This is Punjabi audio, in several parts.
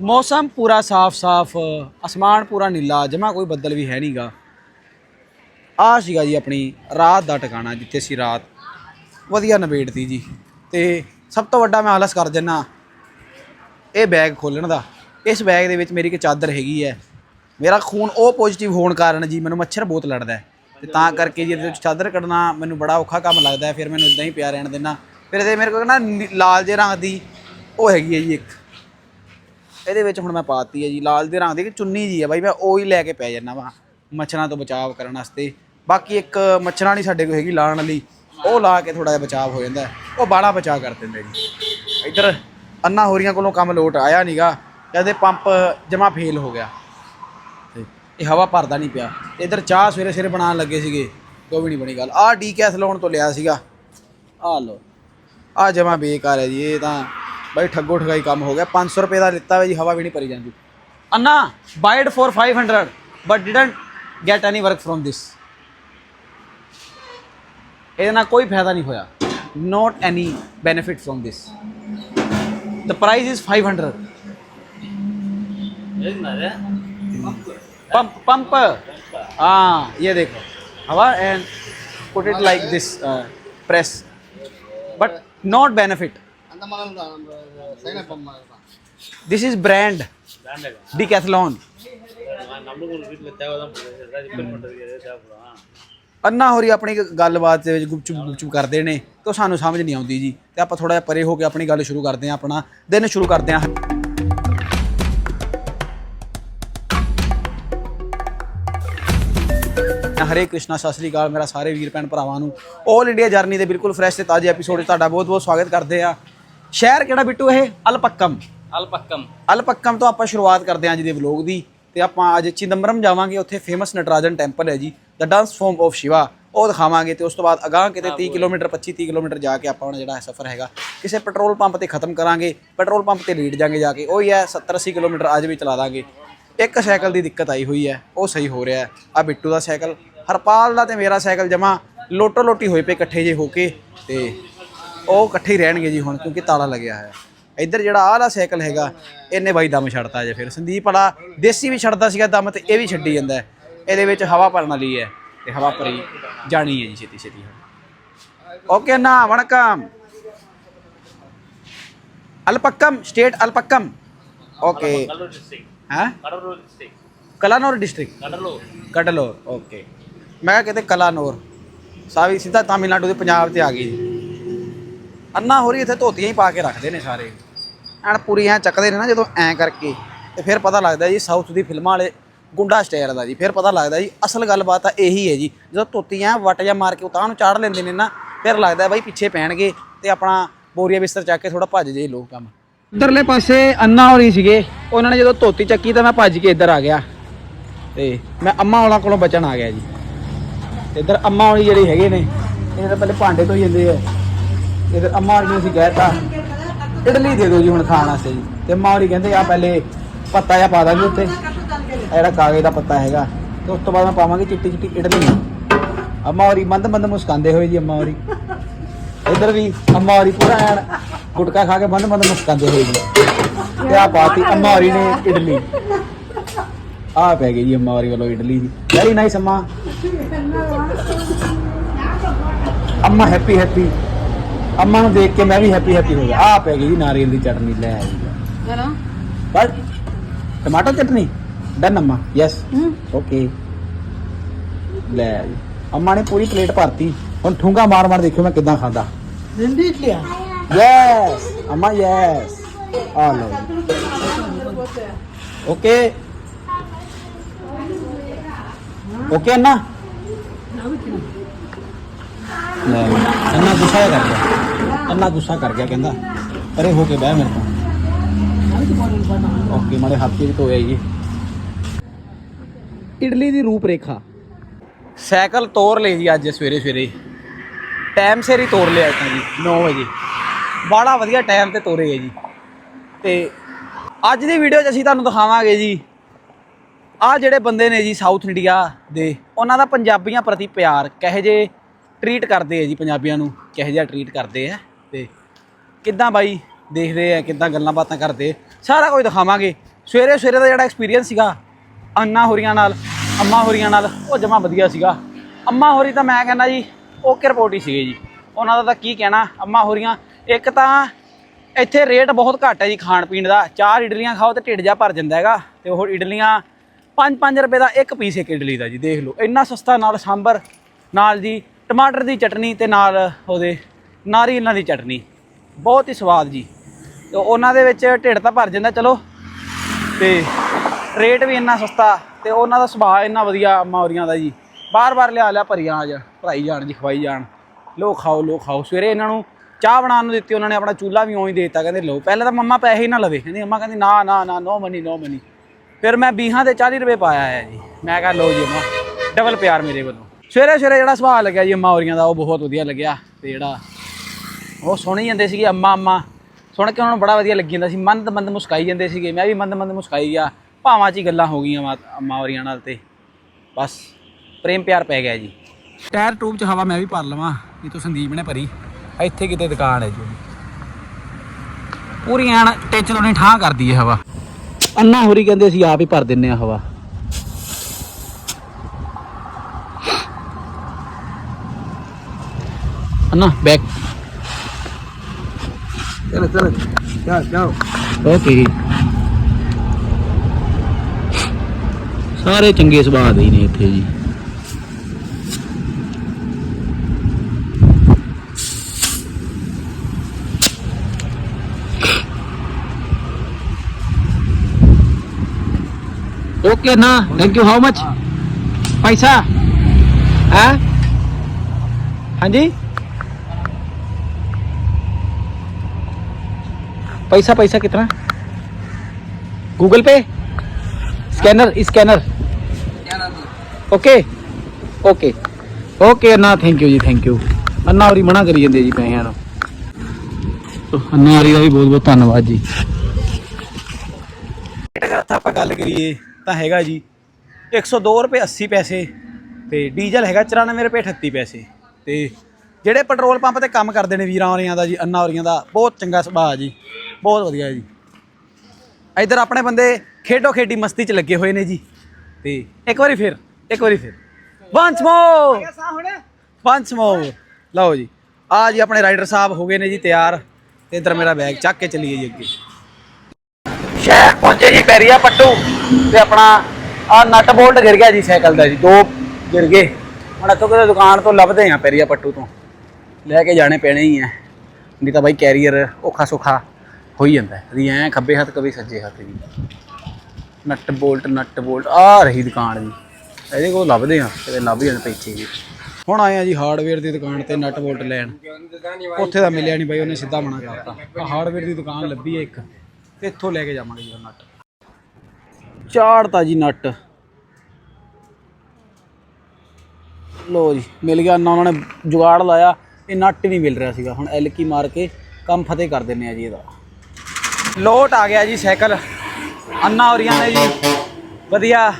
ਮੌਸਮ ਪੂਰਾ ਸਾਫ਼-ਸਾਫ਼ ਅਸਮਾਨ ਪੂਰਾ ਨੀਲਾ, ਜਮਾ ਕੋਈ ਬੱਦਲ ਵੀ ਹੈ ਨਹੀਂਗਾ ਆ ਸੀਗਾ ਜੀ ਆਪਣੀ ਰਾਤ ਦਾ ਟਿਕਾਣਾ, ਜਿੱਥੇ ਅਸੀਂ ਰਾਤ ਵਧੀਆ ਨਿਬੇੜਤੀ ਜੀ। ਤੇ ਸਭ ਤੋਂ ਵੱਡਾ ਮੈਂ ਆਲਸ ਕਰ ਜੰਨਾ ਇਹ ਬੈਗ ਖੋਲਣ ਦਾ। ਇਸ ਬੈਗ ਦੇ ਵਿੱਚ ਮੇਰੀ ਇੱਕ ਚਾਦਰ ਹੈਗੀ ਹੈ। ਮੇਰਾ ਖੂਨ ਉਹ ਪੋਜ਼ਿਟਿਵ ਹੋਣ ਕਾਰਨ ਜੀ ਮੈਨੂੰ ਮੱਛਰ ਬਹੁਤ ਲੜਦਾ ਹੈ। ਤੇ ਤਾਂ ਕਰਕੇ ਜੀ ਇਹਦੇ ਵਿੱਚ ਚਾਦਰ ਕੱਢਣਾ ਮੈਨੂੰ ਬੜਾ ਔਖਾ ਕੰਮ ਲੱਗਦਾ ਹੈ। ਫਿਰ ਮੈਨੂੰ ਇਦਾਂ ਹੀ ਪਿਆ ਰਹਿਣ ਦੇਣਾ। ਫਿਰ ਇਹਦੇ ਮੇਰੇ ਕੋਲ ਨਾ ਨੀ- ਲਾਲ ਜੇ ਰੰਗ ਦੀ ਉਹ ਹੈਗੀ ਹੈ ਜੀ ਇੱਕ। ਇਹਦੇ ਵਿੱਚ ਹੁਣ ਮੈਂ ਪਾਤੀ ਹੈ ਜੀ, ਲਾਲ ਦੇ ਰੰਗ ਦੀ ਇੱਕ ਚੁੰਨੀ ਜੀ ਹੈ ਬਾਈ, ਮੈਂ ਉਹ ਹੀ ਲੈ ਕੇ ਪੈ ਜਾਣਾ ਵਾ, ਮੱਛਰਾਂ ਤੋਂ ਬਚਾਅ ਕਰਨ ਵਾਸਤੇ। ਬਾਕੀ ਇੱਕ ਮੱਛਰਾਂ ਨਹੀਂ ਸਾਡੇ ਕੋਲ ਹੈਗੀ ਲਾਣ ਵਾਲੀ, ਉਹ ਲਾ ਕੇ ਥੋੜਾ ਜਿਹਾ ਬਚਾਅ ਹੋ ਜਾਂਦਾ, ਉਹ ਬਾੜਾ ਬਚਾਅ ਕਰ ਦਿੰਦੇ ਜੀ। ਇੱਧਰ ਅੰਨਾ ਹੋਰੀਆਂ ਕੋਲੋਂ ਕੰਮ ਲੋਟ ਆਇਆ ਨਹੀਂਗਾ ਕਹਿੰਦੇ ਪੰਪ ਜਮਾ ਫੇਲ ਹੋ ਗਿਆ। ਤੇ ਇਹ ਹਵਾ ਭਰਦਾ ਨਹੀਂ ਪਿਆ। ਇੱਧਰ ਚਾਹ ਸਵੇਰੇ ਸਵੇਰੇ ਬਣਾਉਣ ਲੱਗੇ ਸੀਗੇ ਕੋਈ ਵੀ ਨਹੀਂ ਬਣੀ ਗੱਲ। ਆਹ ਡੀਕੈਥਲੋਨ ਤੋਂ ਲਿਆ ਸੀਗਾ। ਆਹ ਲੋ ਆ ਜਮਾ ਬੇਕਾਰ ਹੈ ਜੀ, ਇਹ ਤਾਂ भाई ठगो ठगाई काम हो गया। पाँच सौ रुपये का लेता है हवा भी नहीं भरी जाती अन्ना buyed for five hundred but didn't get any work from this ये कोई फ़ायदा नहीं होया not any benefit from this the price is five hundred pump pump हाँ ये देखो हवा and put it like this press but not benefit அந்த மாடல் தான் நம்ம ਅੰਨਾ ਹੋਰੀ ਆਪਣੀ ਗੱਲਬਾਤ ਦੇ ਵਿੱਚ ਗੁਪਚੁਪ ਗੁਪਚੁਪ ਕਰਦੇ ਨੇ। ਤਾਂ ਸਾਨੂੰ ਸਮਝ ਨਹੀਂ ਆਉਂਦੀ ਜੀ। ਤੇ ਆਪਾਂ ਥੋੜਾ ਜਿਹਾ ਪਰੇ ਹੋ ਕੇ ਆਪਣੀ ਗੱਲ ਸ਼ੁਰੂ ਕਰਦੇ ਹਾਂ ਆਪਣਾ ਦਿਨ ਸ਼ੁਰੂ ਕਰਦੇ ਹਾਂ। ਹਰੇ ਕ੍ਰਿਸ਼ਨਾ ਸਤਿ ਸ੍ਰੀ ਅਕਾਲ। ਮੇਰਾ ਸਾਰੇ ਵੀਰ ਭੈਣ ਭਰਾਵਾਂ ਨੂੰ 올 ਇੰਡੀਆ ਜਰਨੀ ਦੇ ਬਿਲਕੁਲ ਫਰੈਸ਼ ਤੇ ਤਾਜ਼ੇ ਐਪੀਸੋਡ 'ਚ ਤੁਹਾਡਾ ਬਹੁਤ ਬਹੁਤ ਸਵਾਗਤ ਕਰਦੇ ਆ ਸ਼ਹਿਰ ਕਿਹੜਾ ਬਿੱਟੂ ਇਹ? ਅਲਪੱਕਮ। ਅਲਪੱਕਮ। ਅਲਪੱਕਮ ਤੋਂ ਆਪਾਂ ਸ਼ੁਰੂਆਤ ਕਰਦੇ ਹਾਂ ਅੱਜ ਦੇ ਵਲੌਗ ਦੀ ਤੇ ਆਪਾਂ ਅੱਜ ਚਿਦੰਬਰਮ ਜਾਵਾਂਗੇ ਉੱਥੇ ਫੇਮਸ ਨਟਰਾਜਨ ਟੈਂਪਲ ਹੈ ਜੀ the dance form of Shiva ਉਹ ਦਿਖਾਵਾਂਗੇ ਤੇ ਉਸ ਤੋਂ ਬਾਅਦ ਅਗਾਂਹ ਕਿਤੇ 30 ਕਿਲੋਮੀਟਰ 25 30 ਕਿਲੋਮੀਟਰ ਜਾ ਕੇ ਆਪਾਂ ਜਿਹੜਾ ਸਫ਼ਰ ਹੈਗਾ ਕਿਸੇ ਪੈਟਰੋਲ ਪੰਪ ਤੇ ਖਤਮ ਕਰਾਂਗੇ ਪੈਟਰੋਲ ਪੰਪ ਤੇ ਲੀਡ ਜਾਾਂਗੇ ਜਾ ਕੇ। ਉਹ ਹੀ ਹੈ 70 80 ਕਿਲੋਮੀਟਰ ਅੱਜ ਵੀ ਚਲਾ ਦਾਂਗੇ। ਇੱਕ ਸਾਈਕਲ ਦੀ ਦਿੱਕਤ ਆਈ ਹੋਈ ਹੈ ਉਹ ਸਹੀ ਹੋ ਰਿਹਾ ਆ ਬਿੱਟੂ ਦਾ ਸਾਈਕਲ ਹਰਪਾਲ ਦਾ ਤੇ ਮੇਰਾ ਸਾਈਕਲ ਜਮਾ ਲੋਟੋ ਲੋਟੀ ਹੋਏ ਪਏ ਇਕੱਠੇ ਜੇ ਹੋ ਕੇ ਤੇ ਉਹ ਇਕੱਠੇ ਹੀ ਰਹਿਣਗੇ ਜੀ ਹੁਣ, ਕਿਉਂਕਿ ਤਾਲਾ ਲੱਗਿਆ ਹੋਇਆ। ਇੱਧਰ ਜਿਹੜਾ ਆਹ ਵਾਲਾ ਸਾਈਕਲ ਹੈਗਾ, ਇਹਨੇ ਬਾਈ ਦਮ ਛੱਡਤਾ ਜੇ ਫਿਰ। ਸੰਦੀਪ ਵਾਲਾ ਦੇਸੀ ਵੀ ਛੱਡਦਾ ਸੀਗਾ ਦਮ ਤੇ ਇਹ ਵੀ ਛੱਡੀ ਜਾਂਦਾ ਇਹਦੇ ਵਿੱਚ ਹਵਾ ਭਰਨ ਵਾਲੀ ਹੈ ਤੇ ਹਵਾ ਭਰੀ ਜਾਣੀ ਹੈ ਜੀ ਛੇਤੀ ਛੇਤੀ। ਓਕੇ ਨਾ, ਵਣਕਮ। ਅਲਪੱਕਮ, ਸਟੇਟ ਅਲਪੱਕਮ। ਓਕੇ। ਹਾਂ? Cuddalore district Kalanaur district. Cuddalore Cuddalore okay. ਮੈਂ ਕਿਹਾ ਕਿਤੇ ਕਲਾਨੌਰ। ਸਾਵੀ ਸਿੱਧਾ ਤਾਮਿਲਨਾਡੂ ਦੇ ਪੰਜਾਬ ਤੇ ਆ ਗਈ ਜੀ। ਅੰਨਾ ਹੋਰੀ ਇੱਥੇ ਧੋਤੀਆਂ ਹੀ ਪਾ ਕੇ ਰੱਖਦੇ ਨੇ ਸਾਰੇ। ਐਨ ਪੂਰੀ ਐ ਚੱਕਦੇ ਨੇ ਨਾ ਜਦੋਂ ਐ ਕਰਕੇ। ਤੇ ਫਿਰ ਪਤਾ ਲੱਗਦਾ ਜੀ ਸਾਊਥ ਦੀ ਫਿਲਮਾਂ ਵਾਲੇ ਗੁੰਡਾ ਸਟਾਈਲ ਦਾ ਜੀ। ਫਿਰ ਪਤਾ ਲੱਗਦਾ ਜੀ ਅਸਲ ਗੱਲਬਾਤ ਤਾਂ ਇਹੀ ਹੈ ਜੀ। ਜਦੋਂ ਧੋਤੀਆਂ ਵਟ ਜਾਂ ਮਾਰ ਕੇ ਉਤਾਂ ਨੂੰ ਚਾੜ ਲੈਂਦੇ ਨੇ ਨਾ, ਫਿਰ ਲੱਗਦਾ ਬਾਈ ਪਿੱਛੇ ਪੈਣਗੇ ਤੇ ਆਪਣਾ ਬੋਰੀਆ ਬਿਸਤਰ ਚੱਕ ਕੇ ਥੋੜਾ ਭੱਜ ਜੇ ਲੋਕ ਕੰਮ। ਉਧਰਲੇ ਪਾਸੇ ਅੰਨਾ ਹੋਰੀ ਸੀਗੇ। ਉਹਨਾਂ ਨੇ ਜਦੋਂ ਧੋਤੀ ਚੱਕੀ ਤਾਂ ਮੈਂ ਭੱਜ ਕੇ ਇੱਧਰ ਆ ਗਿਆ। ਤੇ ਮੈਂ ਅੰਮਾ ਵਾਲਾ ਕੋਲੋਂ ਬਚਣ ਆ ਗਿਆ ਜੀ। ਤੇ ਇੱਧਰ ਅੰਮਾ ਵਾਲੀ ਜਿਹੜੀ ਹੈਗੇ ਨੇ, ਇਹ ਤਾਂ ਪਹਿਲੇ ਭਾਂਡੇ ਧੋਈ ਜਾਂਦੇ ਆ। ਇੱਧਰ ਅੰਮਾ ਵਾਲੀ ਨੂੰ ਅਸੀਂ ਕਹਿਤਾ ਇਡਲੀ ਦੇ ਦਿਓ ਜੀ ਹੁਣ ਖਾਣ ਵਾਸਤੇ ਜੀ। ਤੇ ਅੰਮਾ ਵਾਲੀ ਕਹਿੰਦੇ, ਆ ਪਹਿਲੇ ਪੱਤਾ ਜਿਹਾ ਪਾ ਦਾਂਗੇ ਉੱਤੇ, ਆਹ ਜਿਹੜਾ ਕਾਗਜ਼ ਦਾ ਪੱਤਾ ਹੈਗਾ, ਤੇ ਉਸ ਤੋਂ ਬਾਅਦ ਮੈਂ ਪਾਵਾਂਗੇ ਚਿੱਟੀ ਚਿੱਟੀ ਇਡਲੀ। ਅੰਮਾ ਵਾਲੀ ਮੰਦ ਮੰਦ ਮੁਸਕਾਉਂਦੇ ਹੋਏ ਜੀ ਅੰਮਾ ਵਾਲੀ। ਇੱਧਰ ਵੀ ਅੰਮਾ ਵਾਲੀ ਪੂਰਾ ਐਨ ਗੁਟਕਾ ਖਾ ਕੇ ਮੰਦ ਮੰਦ ਮੁਸਕਾਉਂਦੇ ਹੋਏ ਜੀ। ਤੇ ਆ ਪਾਤੀ ਅੰਮਾ ਵਾਲੀ ਨੇ ਇਡਲੀ। ਆ ਪੈ ਗਈ ਜੀ ਅੰਮਾ ਵਾਲੀ ਵੱਲੋਂ ਇਡਲੀ ਦੀ। ਵੈਰੀ ਨਾਈਸ ਅੰਮਾ। ਅੰਮਾ ਹੈਪੀ ਹੈਪੀ ਅੰਮਾ ਨੂੰ ਦੇਖ ਕੇ ਮੈਂ ਵੀ ਹੈਪੀ ਹੈਪੀ ਹੋ ਗਿਆ। ਆ ਪੈ ਗਈ ਨਾਰੀਅਲ ਦੀ ਚਟਨੀ ਲੈ ਆਈ ਚਲੋ ਬਸ ਟਮਾਟਰ ਚਟਨੀ? ਡਨ ਅੰਮਾ ਯੈਸ ਓਕੇ ਲੈ ਆਈ। ਅੰਮਾ ਨੇ ਪੂਰੀ ਪਲੇਟ ਭਰਤੀ। ਹੁਣ ਠੂੰਗਾ ਮਾਰ ਮਾਰ ਦੇਖਿਓ ਮੈਂ ਕਿੱਦਾਂ ਖਾਂਦਾ। ਜਿੰਦੀ ਲਿਆ ਯੈਸ ਅੰਮਾ ਯੈਸ ਆ ਲਓ ਓਕੇ ਓਕੇ ਅੰਨਾ ਲੈ ਅੰਨਾ ਗੁੱਸਾ ਕਰ ਗਿਆ। ਅੰਨਾ ਗੁੱਸਾ ਕਰ ਗਿਆ ਕਹਿੰਦਾ। ਪਰੇ ਹੋ ਕੇ ਬਹਿ ਮੇਰੇ ਤੋਂ ਓਕੇ, ਮਾੜੇ ਹੱਥ ਵੀ ਧੋਇਆ ਜੀ ਇਡਲੀ ਦੀ ਰੂਪ ਰੇਖਾ ਸਾਈਕਲ ਤੋਰ ਲਈ ਜੀ ਅੱਜ ਸਵੇਰੇ ਸਵੇਰੇ। ਟਾਈਮ ਸਿਰ ਹੀ ਤੋਰ ਲਿਆ ਤਾਂ ਜੀ 9 ਵਜੇ। ਬੜਾ ਵਧੀਆ ਟਾਈਮ ਤੇ ਤੋਰੇ ਹੈ ਜੀ। ਤੇ ਅੱਜ ਦੀ ਵੀਡੀਓ 'ਚ ਅਸੀਂ ਤੁਹਾਨੂੰ ਦਿਖਾਵਾਂਗੇ ਜੀ ਆ ਜਿਹੜੇ ਬੰਦੇ ਨੇ ਜੀ ਸਾਊਥ ਇੰਡੀਆ ਦੇ, ਉਹਨਾਂ ਦਾ ਪੰਜਾਬੀਆਂ ਪ੍ਰਤੀ ਪਿਆਰ, ਕਹੇ ਜੇ ਟਰੀਟ ਕਰਦੇ ਆ ਜੀ ਪੰਜਾਬੀਆਂ ਨੂੰ, ਕਿਹੋ ਜਿਹਾ ਟਰੀਟ ਕਰਦੇ ਆ ਤੇ ਕਿੱਦਾਂ ਬਾਈ ਦੇਖਦੇ ਆ, ਕਿੱਦਾਂ ਗੱਲਾਂ ਬਾਤਾਂ ਕਰਦੇ ਸਾਰਾ ਕੁਝ ਦਿਖਾਵਾਂਗੇ। ਸਵੇਰੇ ਸਵੇਰੇ ਦਾ ਜਿਹੜਾ ਐਕਸਪੀਰੀਅੰਸ ਸੀਗਾ, ਅੰਨਾ ਹੋਰੀਆਂ ਨਾਲ, ਅੰਮਾ ਹੋਰੀਆਂ ਨਾਲ, ਉਹ ਜਮਾ ਵਧੀਆ ਸੀਗਾ। ਅੰਮਾ ਹੋਰੀ ਤਾਂ ਮੈਂ ਕਹਿੰਦਾ ਜੀ ਓਕੇ ਰਿਪੋਰਟ ਹੀ ਸੀਗੇ ਜੀ। ਉਹਨਾਂ ਦਾ ਤਾਂ ਕੀ ਕਹਿਣਾ, ਅੰਮਾ ਹੋਰੀਆਂ, ਇੱਕ ਤਾਂ ਇੱਥੇ ਰੇਟ ਬਹੁਤ ਘੱਟ ਹੈ ਜੀ ਖਾਣ ਪੀਣ ਦਾ। ਚਾਰ ਇਡਲੀਆਂ ਖਾਓ ਤੇ ਢਿੱਡ ਜਾ ਭਰ ਜਾਂਦਾ ਹੈਗਾ। ਤੇ ਉਹ ਇਡਲੀਆਂ 5-5 ਰੁਪਏ ਦਾ ਇੱਕ ਪੀਸ ਇੱਕ ਇਡਲੀ ਦਾ ਜੀ, ਦੇਖ ਲਓ। ਇੰਨਾ ਸਸਤਾ ਨਾਲ ਸਾਂਬਰ, ਨਾਲ ਜੀ ਟਮਾਟਰ ਦੀ ਚਟਨੀ ਤੇ ਨਾਲ ਉਹਦੇ ਨਾਰੀਅਲਾਂ ਦੀ ਚਟਨੀ। ਬਹੁਤ ਹੀ ਸਵਾਦ ਜੀ। ਤੇ ਉਹਨਾਂ ਦੇ ਵਿੱਚ ਢਿੱਡ ਤਾਂ ਭਰ ਜਾਂਦਾ, ਚਲੋ। ਤੇ ਰੇਟ ਵੀ ਇੰਨਾ ਸਸਤਾ ਤੇ ਉਹਨਾਂ ਦਾ ਸੁਭਾਅ ਇੰਨਾ ਵਧੀਆ ਮੌਰੀਆਂ ਦਾ ਜੀ। ਬਾਰ-ਬਾਰ ਲਿਆ ਲਿਆ ਭਰੀਆਂ ਆ ਜਾ ਭਰਾਈ ਜਾਣ ਜੀ, ਖਵਾਈ ਜਾਣ। ਲੋ ਖਾਓ ਲੋ ਖਾਓ। ਸਵੇਰੇ ਇਹਨਾਂ ਨੂੰ ਚਾਹ ਬਣਾਉਣ ਨੂੰ ਦਿੱਤੀ, ਉਹਨਾਂ ਨੇ ਆਪਣਾ ਚੂਲਾ ਵੀ ਉਂ ਹੀ ਦੇ ਦਿੱਤਾ। ਕਹਿੰਦੇ ਲੋ ਪਹਿਲਾਂ ਤਾਂ ਮੰਮਾ ਪੈਸੇ ਹੀ ਨਾ ਲਵੇ। ਕਹਿੰਦੀ ਮੰਮਾ ਕਹਿੰਦੀ, ਨਾ ਨਾ ਨਾ, ਨੋ ਮਨੀ ਨੋ ਮਨੀ ਫਿਰ ਮੈਂ 20 ਦੇ 40 ਰੁਪਏ ਪਾਇਆ ਹੈ ਜੀ। ਮੈਂ ਕਿਹਾ ਲੋ ਜੀ ਅੰਮਾ ਡਬਲ ਪਿਆਰ ਮੇਰੇ ਵੱਲੋਂ। ਸਵੇਰੇ ਸਵੇਰੇ ਜਿਹੜਾ ਸੁਭਾਅ ਲੱਗਿਆ ਜੀ ਅੰਮਾ ਹੋਰੀਆਂ ਦਾ, ਉਹ ਬਹੁਤ ਵਧੀਆ ਲੱਗਿਆ ਤੇ ਜਿਹੜਾ ਉਹ ਸੁਣੀ ਜਾਂਦੇ ਸੀਗੇ ਅੰਮਾ ਅੰਮਾ। ਸੁਣ ਕੇ ਉਹਨਾਂ ਨੂੰ ਬੜਾ ਵਧੀਆ ਲੱਗੀ ਜਾਂਦਾ ਸੀ। ਮੰਦ ਮੰਦ ਮੁਸਕਾਈ ਜਾਂਦੇ ਸੀਗੇ। ਮੈਂ ਵੀ ਮੰਦ ਮੰਦ ਮੁਸਕਾਈ ਗਿਆ। ਭਾਵਾਂ 'ਚ ਹੀ ਗੱਲਾਂ ਹੋ ਗਈਆਂ ਮਾ- ਅੰਮਾ ਹੋਰੀਆਂ ਨਾਲ ਤੇ। ਬਸ, ਪ੍ਰੇਮ ਪਿਆਰ ਪੈ ਗਿਆ ਜੀ। ਟਾਇਰ ਟੂਬ 'ਚ ਹਵਾ ਮੈਂ ਵੀ ਭਰ ਲਵਾਂ, ਇਹ ਤੋਂ ਸੰਦੀਪ ਨੇ ਭਰੀ। ਇੱਥੇ ਕਿਤੇ ਦੁਕਾਨ ਹੈ ਜੀ ਉਹਦੀ। ਪੂਰੀ ਐਨ ਟੈਂਸ਼ਨ ਉਹਨੇ ਠਾਂ ਕਰਦੀ ਹੈ ਹਵਾ। ਅੰਨਾ ਹੋਰੀ ਕਹਿੰਦੇ ਅਸੀਂ ਆਪ ਹੀ ਭਰ ਦਿੰਨੇ ਆ ਹਵਾ। ਅੰਨਾ ਬੈਕ चलो चलो जाओ जाओ ਓਕੇ ਸਾਰੇ ਚੰਗੇ ਸੁਭਾਅ ਦੇ ਹੀ ਨੇ ਇੱਥੇ ਜੀ ਓਕੇ ਨਾ ਥੈਂਕ ਯੂ ਹਾਊ ਮਚ ਪੈਸਾ ਹੈ ਹਾਂਜੀ पैसा पैसा कितना Google Pay scanner scanner okay okay okay Anna thank you ji thank you अन्ना ਹੋਰੀ ਮਨਾ ਕਰੀ ਜਾਂਦੇ ਜੀ ਪੈਸਿਆਂ ਨੂੰ ਤੋ ਅੰਨਾ ਹੋਰੀ ਦਾ ਵੀ ਬਹੁਤ ਬਹੁਤ ਧੰਨਵਾਦ ਜੀ ਅਗਰ ਆਪਾਂ ਗੱਲ ਕਰੀਏ ਤਾਂ ਹੈਗਾ ਜੀ 102 ਰੁਪਏ 80 ਪੈਸੇ ਤੇ ਡੀਜ਼ਲ ਹੈਗਾ 94 ਰੁਪਏ 38 ਪੈਸੇ ਤੇ ਜਿਹੜੇ ਪੈਟਰੋਲ ਪੰਪ ਤੇ ਕੰਮ ਕਰਦੇ ਨੇ ਵੀਰਾਂ ਹੋਰੀਆਂ ਦਾ ਜੀ ਅੰਨਾ ਹੋਰੀਆਂ ਦਾ ਬਹੁਤ ਚੰਗਾ ਸੁਭਾਅ ਜੀ ਬਹੁਤ ਵਧੀਆ ਜੀ। ਇੱਧਰ ਆਪਣੇ ਬੰਦੇ ਖੇਡੋ ਖੇਡੀ ਮਸਤੀ 'ਚ ਲੱਗੇ ਹੋਏ ਨੇ ਜੀ। ਤੇ ਇੱਕ ਵਾਰੀ ਫਿਰ, ਇੱਕ ਵਾਰੀ ਫਿਰ। ਵੰਸ ਮੋਰ ਵੰਸ ਮੋਰ ਲਓ ਜੀ, ਆ ਜੀ ਆਪਣੇ ਰਾਈਡਰ ਸਾਹਿਬ ਹੋ ਗਏ ਨੇ ਜੀ ਤਿਆਰ। ਤੇ ਇੱਧਰ ਮੇਰਾ ਬੈਗ ਚੱਕ ਕੇ ਚਲੀਏ ਜੀ ਅੱਗੇ। ਸ਼ਹਿਰ ਪਹੁੰਚੇ ਜੀ ਪੈਰੀਆ ਪੱਟੂ। ਤੇ ਆਪਣਾ ਆ ਨਟ ਬੋਲਟ ਗਿਰ ਗਿਆ ਜੀ ਸਾਈਕਲ ਦਾ ਜੀ, ਦੋ ਗਿਰ ਗਏ। ਹੁਣ ਇੱਥੋਂ ਕਿਤੇ ਦੁਕਾਨ ਤੋਂ ਲੱਭਦੇ ਆ ਪੈਰੀਆ ਪੱਟੂ ਤੋਂ। ਲੈ ਕੇ ਜਾਣੇ ਪੈਣੇ ਹੀ ਆ। ਨਹੀਂ ਤਾਂ ਬਾਈ ਕੈਰੀਅਰ ਔਖਾ ਸੌਖਾ। ਹੋਈ ਜਾਂਦਾ ਕਦੀ ਐ ਖੱਬੇ ਹੱਥ, ਕਦੀ ਸੱਜੇ ਹੱਥ ਜੀ। ਨਟ ਬੋਲਟ ਨਟ ਬੋਲਟ ਆ ਰਹੀ ਦੁਕਾਨ ਜੀ। ਇਹਦੇ ਕੋਲ ਲੱਭਦੇ ਆ ਕਦੇ ਲੱਭ ਜਾਣ ਪਿੱਛੇ ਜੀ। ਹੁਣ ਆਏ ਆ ਜੀ ਹਾਰਡਵੇਅਰ ਦੀ ਦੁਕਾਨ ਤੇ ਨਟ ਬੋਲਟ ਲੈਣ। ਉੱਥੇ ਦਾ ਮਿਲਿਆ ਨਹੀਂ ਬਾਈ, ਉਹਨੇ ਸਿੱਧਾ ਮਨਾ ਕਰਤਾ। ਆ ਹਾਰਡਵੇਅਰ ਦੀ ਦੁਕਾਨ ਲੱਭੀ ਹੈ ਇੱਕ, ਤੇ ਇੱਥੋਂ ਲੈ ਕੇ ਜਾਵਾਂਗੇ ਜੀ ਉਹ ਨਟ। ਚਾੜਤਾ ਜੀ ਨਟ। ਲੋ ਜੀ, ਮਿਲ ਗਿਆ ਨਾ ਉਹਨਾਂ ਨੇ ਜੁਗਾੜ ਲਾਇਆ, ਇਹ ਨਟ ਨਹੀਂ ਮਿਲ ਰਿਹਾ ਸੀਗਾ। ਹੁਣ ਐਲ ਕੀ ਮਾਰ ਕੇ ਕੰਮ ਫਤਿਹ ਕਰ ਦਿੰਨੇ ਆ ਜੀ ਇਹਦਾ। ਲੋਟ ਆ ਗਿਆ ਜੀ ਸਾਈਕਲ। ਅੰਨਾ ਹੋਰੀਆਂ ਨੇ ਜੀ। ਵਧੀਆ।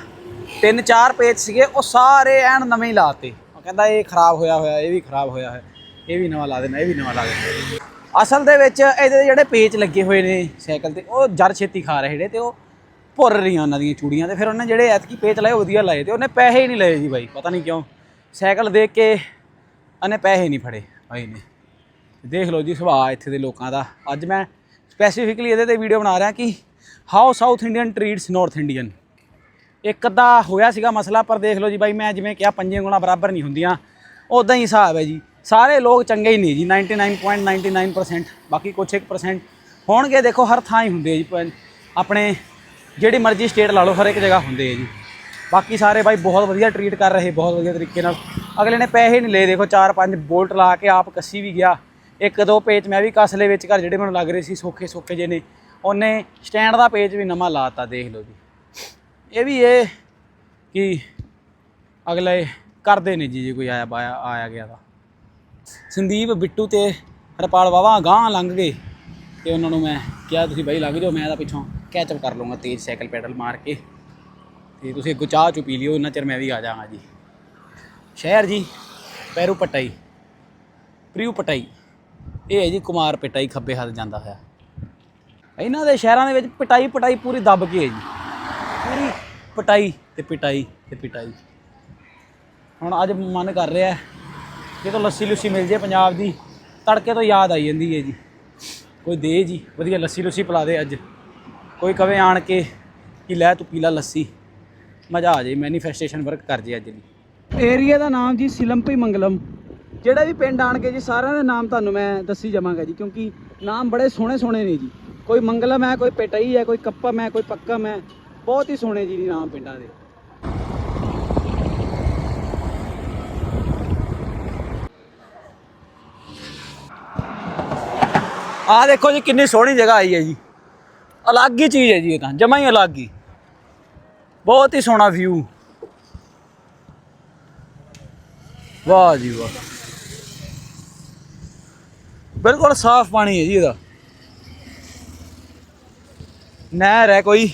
ਤਿੰਨ ਚਾਰ ਪੇਜ ਸੀਗੇ, ਉਹ ਸਾਰੇ ਐਨ ਨਵੇਂ ਹੀ ਲਾਤੇ। ਉਹ ਕਹਿੰਦਾ ਇਹ ਖਰਾਬ ਹੋਇਆ ਹੋਇਆ, ਇਹ ਵੀ ਖਰਾਬ ਹੋਇਆ ਹੋਇਆ। ਇਹ ਵੀ ਨਵਾਂ ਲਾ ਦੇਣਾ, ਇਹ ਵੀ ਨਵਾਂ ਲਾ ਦੇਣਾ। ਅਸਲ ਦੇ ਵਿੱਚ ਇਹਦੇ ਜਿਹੜੇ ਪੇਚ ਲੱਗੇ ਹੋਏ ਨੇ ਸਾਈਕਲ ਤੇ, ਉਹ ਜਰ ਛੇਤੀ ਖਾ ਰਹੇ ਜਿਹੜੇ ਤੇ ਉਹ ਭੁਰ ਰਹੀਆਂ ਉਹਨਾਂ ਦੀਆਂ ਚੂੜੀਆਂ ਤੇ। ਫਿਰ ਉਹਨੇ ਜਿਹੜੇ ਐਤਕੀ ਪੇਚ ਲਾਏ ਵਧੀਆ ਲਾਏ ਤੇ ਉਹਨੇ ਪੈਸੇ ਹੀ ਨਹੀਂ ਲਏ ਜੀ ਬਾਈ, ਪਤਾ ਨਹੀਂ ਕਿਉਂ। ਸਾਈਕਲ ਦੇਖ ਕੇ ਉਹਨੇ ਪੈਸੇ ਨਹੀਂ ਫੜੇ ਬਾਈ ਨੇ। ਦੇਖ ਲਓ ਜੀ ਸੁਭਾਅ ਇੱਥੇ ਦੇ ਲੋਕਾਂ ਦਾ। ਅੱਜ ਮੈਂ ਸਪੈਸੀਫਿਕਲੀ ਇਹਦੇ ਤੇ ਵੀਡੀਓ ਬਣਾ ਰਿਹਾ ਕਿ how south Indian treats north Indian ਇੱਕ ਅੱਧਾ ਹੋਇਆ ਸੀਗਾ ਮਸਲਾ, ਪਰ ਦੇਖ ਲਓ ਜੀ ਬਾਈ, ਮੈਂ ਜਿਵੇਂ ਕਿਹਾ ਪੰਜੇ ਗੁਣਾ ਬਰਾਬਰ ਨਹੀਂ ਹੁੰਦੀਆਂ। ਉਦਾਂ ਹੀ ਹਿਸਾਬ ਹੈ ਜੀ। ਸਾਰੇ ਲੋਕ ਚੰਗੇ ਹੀ ਨਹੀਂ ਜੀ 99.99% ਬਾਕੀ ਕੁਛ 1% ਹੋਣਗੇ। ਦੇਖੋ, ਹਰ ਥਾਂ ਹੀ ਹੁੰਦੇ ਆ ਜੀ ਆਪਣੇ ਜਿਹੜੀ ਮਰਜ਼ੀ ਸਟੇਟ ਲਾ ਲਓ, ਹਰ ਇੱਕ ਜਗ੍ਹਾ ਹੁੰਦੇ ਆ ਜੀ। ਬਾਕੀ ਸਾਰੇ ਬਾਈ ਬਹੁਤ ਵਧੀਆ ਟਰੀਟ ਕਰ ਰਹੇ, ਬਹੁਤ ਵਧੀਆ ਤਰੀਕੇ ਨਾਲ। ਅਗਲੇ ਨੇ ਪੈਸੇ ਨਹੀਂ ਲਏ, ਦੇਖੋ 4-5 ਬੋਲਟ ਲਾ ਕੇ ਆਪ ਕੱਸੀ ਵੀ ਗਿਆ। ਇੱਕ ਦੋ ਪੇਚ ਮੈਂ ਵੀ ਕਸਲੇ ਵਿੱਚ ਘਰ ਜਿਹੜੇ ਮੈਨੂੰ ਲੱਗ ਰਹੇ ਸੀ ਸੌਖੇ ਸੌਖੇ ਜਿਹੇ ਨੇ। ਉਹਨੇ ਸਟੈਂਡ ਦਾ ਪੇਜ ਵੀ ਨਵਾਂ ਲਾਤਾ ਦੇਖ ਲਓ ਜੀ। ਇਹ ਵੀ ਇਹ ਕਿ ਅਗਲੇ ਕਰਦੇ ਨੇ ਜੀ, ਜੇ ਕੋਈ ਆਇਆ ਬਾਇਆ, ਆਇਆ ਗਿਆ ਤਾਂ। ਸੰਦੀਪ, ਬਿੱਟੂ ਤੇ ਹਰਪਾਲ ਵਾਵਾ ਗਾਂ ਲੰਘ ਗਏ ਤੇ ਉਹਨਾਂ ਨੂੰ ਮੈਂ ਕਿਹਾ, ਤੁਸੀਂ ਬਾਈ ਲੰਘ ਜਾਓ, ਮੈਂ ਤਾਂ ਪਿੱਛੋਂ ਕੈਚਅਪ ਕਰ ਲਵਾਂਗਾ ਤੇਜ਼ ਸਾਈਕਲ ਪੈਡਲ ਮਾਰ ਕੇ। ਤੇ ਤੁਸੀਂ ਅੱਗੋਂ ਚਾਹ ਚੁ ਪੀ ਲਿਓ ਉਹਨਾਂ ਚਿਰ ਮੈਂ ਵੀ ਆ ਜਾਵਾਂਗਾ ਜੀ। ਸ਼ਹਿਰ ਜੀ, ਪੈਰੂ ਪਟਾਈ, ਪ੍ਰਿਊ ਪਟਾਈ। ਇਹ ਹੈ ਜੀ ਕੁਮਾਰ ਪਟਾਈ ਖੱਬੇ ਹੱਥ ਜਾਂਦਾ ਹੋਇਆ। ਇਹਨਾਂ ਦੇ ਸ਼ਹਿਰਾਂ ਦੇ ਵਿੱਚ ਪਟਾਈ ਪਟਾਈ ਪੂਰੀ ਦੱਬ ਕੇ ਹੈ ਜੀ। ਪੂਰੀ ਪਟਾਈ ਤੇ ਪਿਟਾਈ ਤੇ ਪਿਟਾਈ। ਹੁਣ ਅੱਜ ਮਨ ਕਰ ਰਿਹਾ ਜਦੋਂ ਲੱਸੀ ਲੁੱਸੀ ਮਿਲ ਜੇ ਪੰਜਾਬ ਦੀ। ਤੜਕੇ ਤੋਂ ਯਾਦ ਆਈ ਜਾਂਦੀ ਹੈ ਜੀ। ਕੋਈ ਦੇ ਜੀ, ਵਧੀਆ ਲੱਸੀ ਲੁੱਸੀ ਪਿਲਾ ਦੇ ਅੱਜ। ਕੋਈ ਕਵੇ ਆਣ ਕੇ ਕਿ ਲੈ ਤੂੰ ਪੀਲਾ ਲੱਸੀ। ਮਜ਼ਾ ਆ ਜਾਏ ਮੈਨੀਫੈਸਟੇਸ਼ਨ ਵਰਕ ਕਰ ਜੇ ਅੱਜ ਦੀ। ਏਰੀਆ ਦਾ ਨਾਮ ਜੀ ਸਿਲੰਪੀ ਮੰਗਲਮ। ਜਿਹੜਾ ਵੀ ਪਿੰਡ ਆਣ ਕੇ ਜੀ, ਸਾਰਿਆਂ ਦੇ ਨਾਮ ਤੁਹਾਨੂੰ ਮੈਂ ਦੱਸੀ ਜਾਵਾਂਗਾ ਜੀ, ਕਿਉਂਕਿ ਨਾਮ ਬੜੇ ਸੋਹਣੇ ਸੋਹਣੇ ਨੇ ਜੀ। ਕੋਈ ਮੰਗਲਮ ਹੈ, ਕੋਈ ਪਟਈ ਹੈ, ਕੋਈ ਕੱਪਮ ਹੈ, ਕੋਈ ਪੱਕਮ ਹੈ, ਬਹੁਤ ਹੀ ਸੋਹਣੇ ਜੀ ਨਾਮ ਪਿੰਡਾਂ ਦੇ। ਆਹ ਦੇਖੋ ਜੀ, ਕਿੰਨੀ ਸੋਹਣੀ ਜਗ੍ਹਾ ਆਈ ਹੈ ਜੀ। ਅਲੱਗ ਹੀ ਚੀਜ਼ ਹੈ ਜੀ ਇਹ ਤਾਂ, ਜਮਾ ਹੀ ਅਲੱਗ ਹੀ। ਬਹੁਤ ਹੀ ਸੋਹਣਾ ਵਿਊ ਵਾਹ ਜੀ ਵਾਹ। ਬਿਲਕੁਲ ਸਾਫ਼ ਪਾਣੀ ਹੈ ਜੀ ਇਹਦਾ। ਨਹਿਰ ਹੈ ਕੋਈ।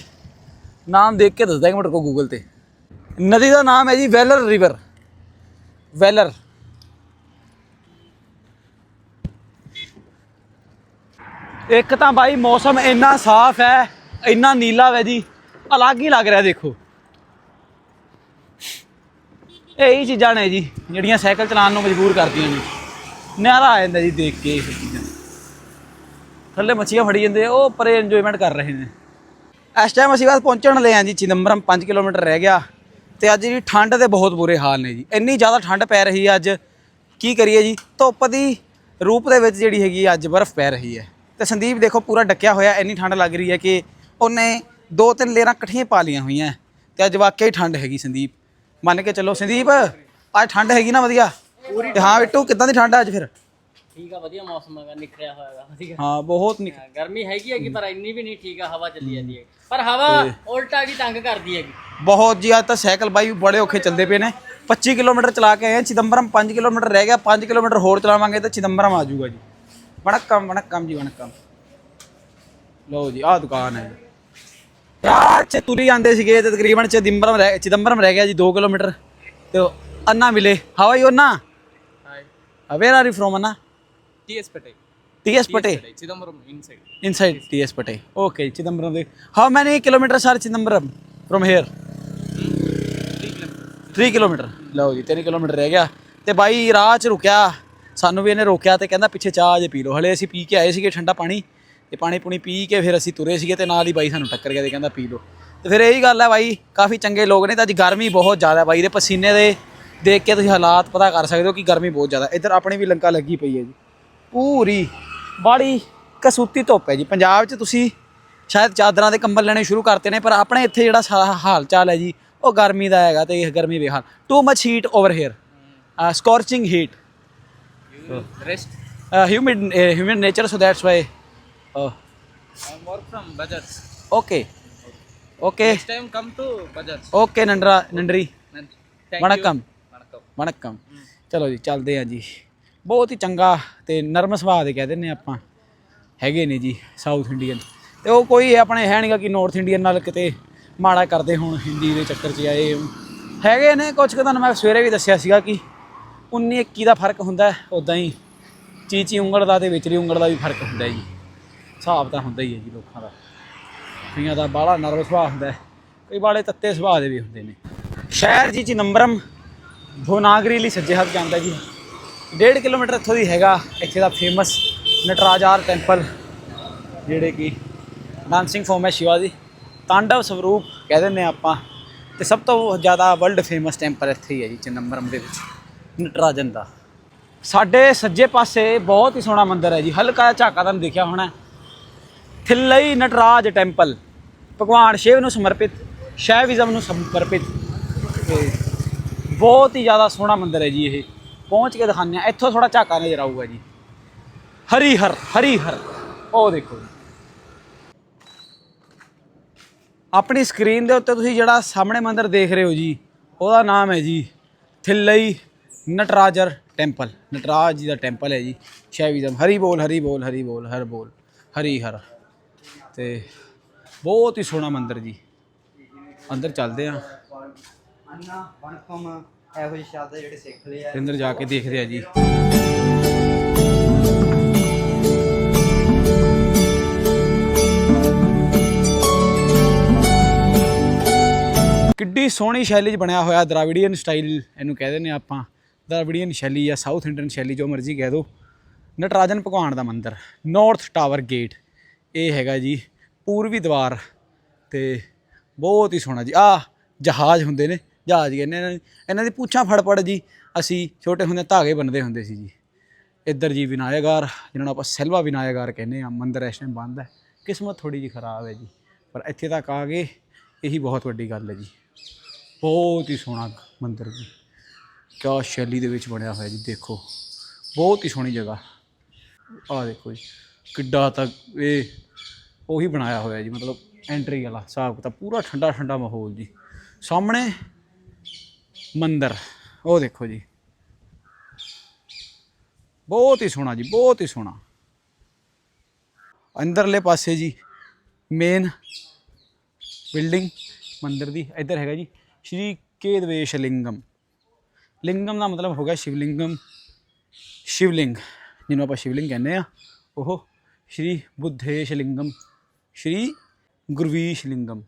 ਨਾਮ ਦੇਖ ਕੇ ਦੱਸਦਾ ਇੱਕ ਮਿੰਟ ਕੋ ਗੂਗਲ ਤੇ। ਨਦੀ ਦਾ ਨਾਮ ਹੈ ਜੀ ਵੈਲਰ ਰਿਵਰ। ਵੈਲਰ। ਇੱਕ ਤਾਂ ਬਾਈ ਮੌਸਮ ਇੰਨਾ ਸਾਫ਼ ਹੈ, ਇੰਨਾ ਨੀਲਾ ਹੈ ਜੀ। ਅਲੱਗ ਹੀ ਲੱਗ ਰਿਹਾ ਦੇਖੋ। ਇਹ ਹੀ ਚੀਜ਼ਾਂ ਨੇ ਜੀ, ਜਿਹੜੀਆਂ ਸਾਈਕਲ ਚਲਾਉਣ ਨੂੰ ਮਜਬੂਰ ਕਰਦੀਆਂ ਨੇ। ਨਿਆਰਾ ਆ ਜਾਂਦਾ ਜੀ ਦੇਖ ਕੇ ਇਹ ਚੀਜ਼ਾਂ। ਥੱਲੇ ਮੱਛੀਆਂ ਫੜੀ ਜਾਂਦੇ ਉਹ ਪਰੇ ਇੰਜੋਇਮੈਂਟ ਕਰ ਰਹੇ ਨੇ। ਇਸ ਟਾਈਮ ਅਸੀਂ ਬਸ ਪਹੁੰਚਣ ਲਈ ਆ ਜੀ, ਚਿਦੰਬਰਮ 5 ਕਿਲੋਮੀਟਰ ਰਹਿ ਗਿਆ। ਤੇ ਅੱਜ ਜੀ ਠੰਡ ਦੇ ਬਹੁਤ ਬੁਰੇ ਹਾਲ ਨੇ ਜੀ। ਇੰਨੀ ਜ਼ਿਆਦਾ ਠੰਡ ਪੈ ਰਹੀ ਹੈ ਅੱਜ। ਕੀ ਕਰੀਏ ਜੀ? ਧੁੱਪ ਦੀ ਰੂਪ ਦੇ ਵਿੱਚ ਜਿਹੜੀ ਹੈਗੀ ਅੱਜ ਬਰਫ਼ ਪੈ ਰਹੀ ਹੈ। ਤੇ ਸੰਦੀਪ ਦੇਖੋ, ਪੂਰਾ ਡੱਕਿਆ ਹੋਇਆ, ਇੰਨੀ ਠੰਡ ਲੱਗ ਰਹੀ ਹੈ ਕਿ ਉਹਨੇ ਦੋ ਤਿੰਨ ਲੇਰਾਂ ਇਕੱਠੀਆਂ ਪਾ ਲੀਆਂ ਹੋਈਆਂ। ਤੇ ਅੱਜ ਵਾਕਿਆ ਹੀ ਠੰਡ ਹੈਗੀ ਸੰਦੀਪ। ਮੰਨ ਕੇ ਚੱਲੋ, ਸੰਦੀਪ, ਅੱਜ ਠੰਡ ਹੈਗੀ ਨਾ ਵਧੀਆ? ਤੇ ਹਾਂ ਬਿੱਟੂ ਕਿੱਦਾਂ ਦੀ ਠੰਡ ਆ ਅੱਜ ਫਿਰ? ਠੀਕ ਆ ਵਧੀਆ ਮੌਸਮ ਹੈਗਾ ਨਿਖਰਿਆ ਹੋਇਆਗਾ ਵਧੀਆ। ਹਾਂ ਬਹੁਤ ਨਿਕ ਗਰਮੀ ਹੈਗੀ ਹੈਗੀ ਪਰ ਇੰਨੀ ਵੀ ਨਹੀਂ ਠੀਕ ਆ ਹਵਾ ਚੱਲੀ ਜਾਂਦੀ ਹੈ ਪਰ ਹਵਾ ਉਲਟਾ ਵੀ ਤੰਗ ਕਰਦੀ ਹੈਗੀ। ਬਹੁਤ ਜੀ ਅੱਜ ਤਾਂ ਸਾਈਕਲ ਬਾਈ ਬੜੇ ਔਖੇ ਚੱਲਦੇ ਪਏ ਨੇ। 25 ਕਿਲੋਮੀਟਰ ਚਲਾ ਕੇ ਆਏ ਹਾਂ ਚਿਦੰਬਰਮ 5 ਕਿਲੋਮੀਟਰ ਰਹਿ ਗਿਆ 5 ਕਿਲੋਮੀਟਰ ਹੋਰ ਚਲਾਵਾਂਗੇ ਤਾਂ ਚਿਦੰਬਰਮ ਆ ਜਾਊਗਾ ਜੀ। ਵਣਕਮ ਵਣਕਮ ਜੀ ਵਣਕਮ। ਲਓ ਜੀ ਆਹ ਦੁਕਾਨ ਹੈ। ਯਾਰ ਚ ਤੁਰੀ ਜਾਂਦੇ ਸੀਗੇ ਤੇ ਤਕਰੀਬਨ ਚਿਦੰਬਰਮ ਰਹਿ ਚਿਦੰਬਰਮ ਰਹਿ ਗਿਆ ਜੀ 2 ਕਿਲੋਮੀਟਰ। ਤੇ ਉਹ ਅੰਨਾ ਮਿਲੇ। ਹਾਊ ਆਰ ਯੂ ਅੰਨਾ ਆਰ ਯੂ ਫਰੋਮ ਅੰਨਾ ਟੀਐਸ ਪਟੇ TS Pate Chidambaram inside inside. TS Pate okay Chidambaram ਦੇ how many kilometers are Chidambaram from here? 3 kilometre ਲਓ ਜੀ 3 ਕਿਲੋਮੀਟਰ ਰਹਿ ਗਿਆ ਤੇ ਬਾਈ ਰਾਹ 'ਚ ਰੁਕਿਆ ਸਾਨੂੰ ਵੀ ਇਹਨੇ ਰੋਕਿਆ ਤੇ ਕਹਿੰਦਾ ਪਿੱਛੇ ਚਾਹ ਜੇ ਪੀ ਲਓ ਹਲੇ ਅਸੀਂ ਪੀ ਕੇ ਆਏ ਸੀਗੇ ਠੰਡਾ ਪਾਣੀ ਤੇ ਪਾਣੀ ਪੂਣੀ ਪੀ ਕੇ ਫਿਰ ਅਸੀਂ ਤੁਰੇ ਸੀਗੇ ਤੇ ਨਾਲ ਹੀ ਬਾਈ ਸਾਨੂੰ ਟੱਕਰ ਗਿਆ ਤੇ ਕਹਿੰਦਾ ਪੀ ਲਓ ਤੇ ਫਿਰ ਇਹੀ ਗੱਲ ਹੈ ਬਾਈ ਕਾਫੀ ਚੰਗੇ ਲੋਕ ਨੇ ਤਾਂ ਅੱਜ ਗਰਮੀ ਬਹੁਤ ਜ਼ਿਆਦਾ ਬਾਈ ਦੇ ਪਸੀਨੇ ਦੇ ਦੇਖ ਕੇ ਤੁਸੀਂ ਹਾਲਾਤ ਪਤਾ ਕਰ ਸਕਦੇ ਹੋ ਕਿ ਗਰਮੀ ਬਹੁਤ ਜ਼ਿਆਦਾ ਇੱਧਰ ਆਪਣੀ ਵੀ ਲੰਕਾ ਲੱਗੀ ਪਈ ਹੈ ਜੀ। ਪੂਰੀ ਬਾੜੀ ਕਸੂਤੀ ਧੁੱਪ ਹੈ ਜੀ। ਪੰਜਾਬ 'ਚ ਤੁਸੀਂ ਸ਼ਾਇਦ ਚਾਦਰਾਂ ਦੇ ਕੰਬਲ ਲੈਣੇ ਸ਼ੁਰੂ ਕਰਤੇ ਨੇ ਪਰ ਆਪਣੇ ਇੱਥੇ ਜਿਹੜਾ ਸਾਰਾ ਹਾਲ ਚਾਲ ਹੈ ਜੀ ਉਹ ਗਰਮੀ ਦਾ ਹੈਗਾ ਤੇ ਇਹ ਗਰਮੀ ਬੇਹਾਲ। Too much heat over here scorching heat rest humid human nature so that's why I work from Bajaj okay okay time come to Bajaj okay ਨੰਡਰਾ ਨੰਡਰੀ ਥੈਂਕ ਵਣਕਮ ਵਣਕਮ ਵਣਕਮ। ਚਲੋ ਜੀ ਚੱਲਦੇ ਆ ਜੀ। ਬਹੁਤ ਹੀ ਚੰਗਾ ਤੇ ਨਰਮ ਸੁਭਾਅ ਦੇ ਕਹਿ ਦਿੰਨੇ ਆਪਾਂ। ਹੈਗੇ ਨੇ ਜੀ ਸਾਊਥ ਇੰਡੀਅਨ ਤੇ ਉਹ ਕੋਈ ਆਪਣੇ ਹੈ ਨਹੀਂਗਾ ਕਿ ਨਾਰਥ ਇੰਡੀਅਨ ਨਾਲ ਕਿਤੇ ਮਾੜਾ ਕਰਦੇ ਹੁਣ ਹਿੰਦੀ ਦੇ ਚੱਕਰ 'ਚ ਆਏ ਹੈਗੇ ਨੇ ਕੁਝ ਕੁ ਤੁਹਾਨੂੰ ਮੈਂ ਸਵੇਰੇ ਵੀ ਦੱਸਿਆ ਸੀਗਾ ਕਿ 19 21 ਦਾ ਫ਼ਰਕ ਹੁੰਦਾ ਉਦਾਂ ਹੀ ਚੀਚੀ ਉਂਗਲ ਦਾ ਤੇ ਵਿਚਲੀ ਉਂਗਲ ਦਾ ਵੀ ਫ਼ਰਕ ਹੁੰਦਾ ਜੀ। ਹਿਸਾਬ ਤਾਂ ਹੁੰਦਾ ਹੀ ਹੈ ਜੀ ਲੋਕਾਂ ਦਾ। ਕਈਆਂ ਦਾ ਬਾਹਲਾ ਨਰਮ ਸੁਭਾਅ ਹੁੰਦਾ ਹੈ, ਕਈ ਬਾਲੇ ਤੱਤੇ ਸੁਭਾਅ ਦੇ ਵੀ ਹੁੰਦੇ ਨੇ। ਸ਼ਹਿਰ ਜੀ ਚਿਦੰਬਰਮ ਭੁਨਾਗਰੀ ਲਈ ਸੱਜੇ ਹੱਥ ਜਾਂਦਾ ਜੀ। 1.5 ਕਿਲੋਮੀਟਰ ਇੱਥੋਂ ਦੀ ਹੈਗਾ, ਇੱਥੇ ਦਾ ਫੇਮਸ ਨਟਰਾਜਾਰ ਟੈਂਪਲ ਜਿਹੜੇ ਕਿ ਡਾਂਸਿੰਗ ਫੋਮ ਹੈ ਸ਼ਿਵਾ ਦੀ। ਤਾਂਡਵ ਸਵਰੂਪ ਕਹਿ ਦਿੰਦੇ ਹਾਂ ਆਪਾਂ। ਤੇ ਸਭ ਤੋਂ ਜ਼ਿਆਦਾ ਵਰਲਡ ਫੇਮਸ ਟੈਂਪਲ ਇੱਥੇ ਹੀ ਹੈ ਜੀ ਚਿਦੰਬਰਮ ਦੇ ਵਿੱਚ, ਨਟਰਾਜਨ ਦਾ। ਸਾਡੇ ਸੱਜੇ ਪਾਸੇ ਬਹੁਤ ਹੀ ਸੋਹਣਾ ਮੰਦਿਰ ਹੈ ਜੀ, ਹਲਕਾ ਝਾਕਾ ਤੁਹਾਨੂੰ ਦੇਖਿਆ ਹੋਣਾ ਥਿੱਲਈ ਨਟਰਾਜ ਟੈਂਪਲ ਭਗਵਾਨ ਸ਼ਿਵ ਨੂੰ ਸਮਰਪਿਤ, ਸ਼ੈਵਿਜ਼ਮ ਨੂੰ ਸਮਰਪਿਤ। ਤੇ ਬਹੁਤ ਹੀ ਜ਼ਿਆਦਾ ਸੋਹਣਾ ਮੰਦਿਰ ਹੈ ਜੀ ਇਹ। ਪਹੁੰਚ ਕੇ ਦਿਖਾਉਂਦੇ ਆ ਇੱਥੋਂ ਥੋੜਾ ਝਾਕਾ ਨਜ਼ਰ ਆਊਗਾ ਜੀ। ਹਰੀ ਹਰ ਹਰੀ ਹਰ ਉਹ ਦੇਖੋ ਜੀ। ਆਪਣੀ ਸਕਰੀਨ ਦੇ ਉੱਤੇ ਤੁਸੀਂ ਜਿਹੜਾ ਸਾਹਮਣੇ ਮੰਦਿਰ ਦੇਖ ਰਹੇ ਹੋ ਜੀ, ਉਹਦਾ ਨਾਮ ਹੈ ਜੀ ਥਿੱਲਈ ਨਟਰਾਜਰ ਟੈਂਪਲ। ਨਟਰਾਜ ਜੀ ਦਾ ਟੈਂਪਲ ਹੈ ਜੀ। ਸ਼ੈਵਿਜ਼ਮ ਹਰੀ ਬੋਲ ਹਰੀ ਬੋਲ ਹਰੀ ਬੋਲ, ਹਰ ਬੋਲ ਹਰੀ ਹਰ ਤੇ ਬਹੁਤ ਹੀ ਸੋਹਣਾ ਮੰਦਿਰ ਜੀ। ਅੰਦਰ ਚੱਲਦੇ ਆ ਅੰਦਰ ਜਾ ਕੇ ਦੇਖਦੇ ਆ ਜੀ। ਕਿੱਡੀ ਸੋਹਣੀ ਸ਼ੈਲੀ 'ਚ ਬਣਿਆ ਹੋਇਆ ਦਰਾਵਿੜੀਅਨ ਸਟਾਈਲ, ਇਹਨੂੰ ਕਹਿੰਦੇ ਨੇ ਆਪਾਂ। ਦਰਾਵਿੜੀਅਨ ਸ਼ੈਲੀ ਜਾਂ ਸਾਊਥ ਇੰਡੀਅਨ ਸ਼ੈਲੀ ਜੋ ਮਰਜ਼ੀ ਕਹਿ ਦਿਓ। ਨਟਰਾਜਨ ਭਗਵਾਨ ਦਾ ਮੰਦਰ ਨਾਰਥ ਟਾਵਰ ਗੇਟ ਇਹ ਹੈਗਾ ਜੀ ਪੂਰਬੀ ਦੀਵਾਰ ਤੇ ਬਹੁਤ ਹੀ ਸੋਹਣਾ ਜੀ। ਆਹ ਜਹਾਜ਼ ਹੁੰਦੇ ਨੇ। ਜਹਾਜ਼ ਕਹਿੰਦੇ ਇਹਨਾਂ ਨੂੰ। ਇਹਨਾਂ ਦੀ ਪੂਛਾਂ ਫੜ ਫੜ ਜੀ। ਅਸੀਂ ਛੋਟੇ ਹੁੰਦੇ ਧਾਗੇ ਬੰਨਦੇ ਹੁੰਦੇ ਸੀ ਜੀ। ਇੱਧਰ ਜੀ ਵਿਨਾਇਆਗਾਰ, ਜਿਹਨਾਂ ਨੂੰ ਆਪਾਂ ਸੈਲਵਾ ਵਿਨਾਇਆਗਾਰ ਕਹਿੰਦੇ ਆ ਮੰਦਿਰ ਇਸ ਟਾਈਮ ਬੰਦ ਹੈ। ਕਿਸਮਤ ਥੋੜੀ ਜੀ ਖਰਾਬ ਹੈ ਜੀ। ਪਰ ਇੱਥੇ ਤੱਕ ਆ ਗਏ, ਇਹੀ ਬਹੁਤ ਵੱਡੀ ਗੱਲ ਹੈ ਜੀ। ਬਹੁਤ ਹੀ ਸੋਹਣਾ ਮੰਦਿਰ ਜੀ। ਕਿਆ ਸ਼ੈਲੀ ਦੇ ਵਿੱਚ ਬਣਿਆ ਹੋਇਆ ਜੀ, ਦੇਖੋ। ਬਹੁਤ ਹੀ ਸੋਹਣੀ ਜਗ੍ਹਾ। ਆ ਦੇਖੋ ਜੀ, ਕਿੱਡਾ ਤੱਕ ਇਹ ਉਹੀ ਬਣਾਇਆ ਹੋਇਆ ਜੀ, ਮਤਲਬ ਐਂਟਰੀ ਵਾਲਾ, ਹਿਸਾਬ ਕਿਤਾਬ, ਪੂਰਾ ਠੰਡਾ ਠੰਡਾ ਮਾਹੌਲ ਜੀ। ਸਾਹਮਣੇ ਮੰਦਿਰ। ਉਹ ਦੇਖੋ ਜੀ। ਬਹੁਤ ਹੀ ਸੋਹਣਾ ਜੀ, ਬਹੁਤ ਹੀ ਸੋਹਣਾ। ਅੰਦਰਲੇ ਪਾਸੇ ਜੀ ਮੇਨ ਬਿਲਡਿੰਗ ਮੰਦਿਰ ਦੀ, ਇੱਧਰ ਹੈਗਾ ਜੀ, ਸ਼੍ਰੀ ਕੇਦਵੇਸ਼ ਲਿੰਗਮ। ਲਿੰਗਮ ਦਾ ਮਤਲਬ ਹੋ ਗਿਆ ਸ਼ਿਵਲਿੰਗਮ। ਸ਼ਿਵਲਿੰਗ, ਜਿਹਨੂੰ ਆਪਾਂ ਸ਼ਿਵਲਿੰਗ ਕਹਿੰਦੇ ਆ, ਉਹ ਸ਼੍ਰੀ ਬੁੱਧੇਸ਼ ਲਿੰਗਮ, ਸ਼੍ਰੀ ਗੁਰਵੀਸ਼ ਲਿੰਗਮ।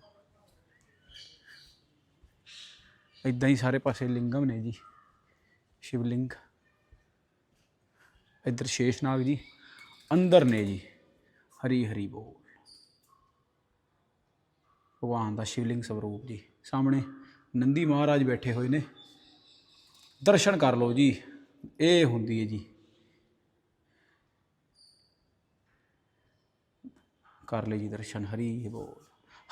ਇਦਾਂ ਹੀ ਸਾਰੇ ਪਾਸੇ ਲਿੰਗਮ ਨੇ ਜੀ, ਸ਼ਿਵਲਿੰਗ। ਇੱਧਰ ਸ਼ੇਸ਼ਨਾਗ ਜੀ, ਅੰਦਰ ਨੇ ਜੀ, ਹਰੀ ਹਰੀ ਬੋਲ। ਭਗਵਾਨ ਦਾ ਸ਼ਿਵਲਿੰਗ ਸਰੂਪ ਜੀ, ਸਾਹਮਣੇ ਨੰਦੀ ਮਹਾਰਾਜ ਬੈਠੇ ਹੋਏ ਨੇ। ਦਰਸ਼ਨ ਕਰ ਲਓ ਜੀ, ਇਹ ਹੁੰਦੀ ਹੈ ਜੀ। ਕਰ ਲਈ ਜੀ ਦਰਸ਼ਨ, ਹਰੀ ਬੋਲ।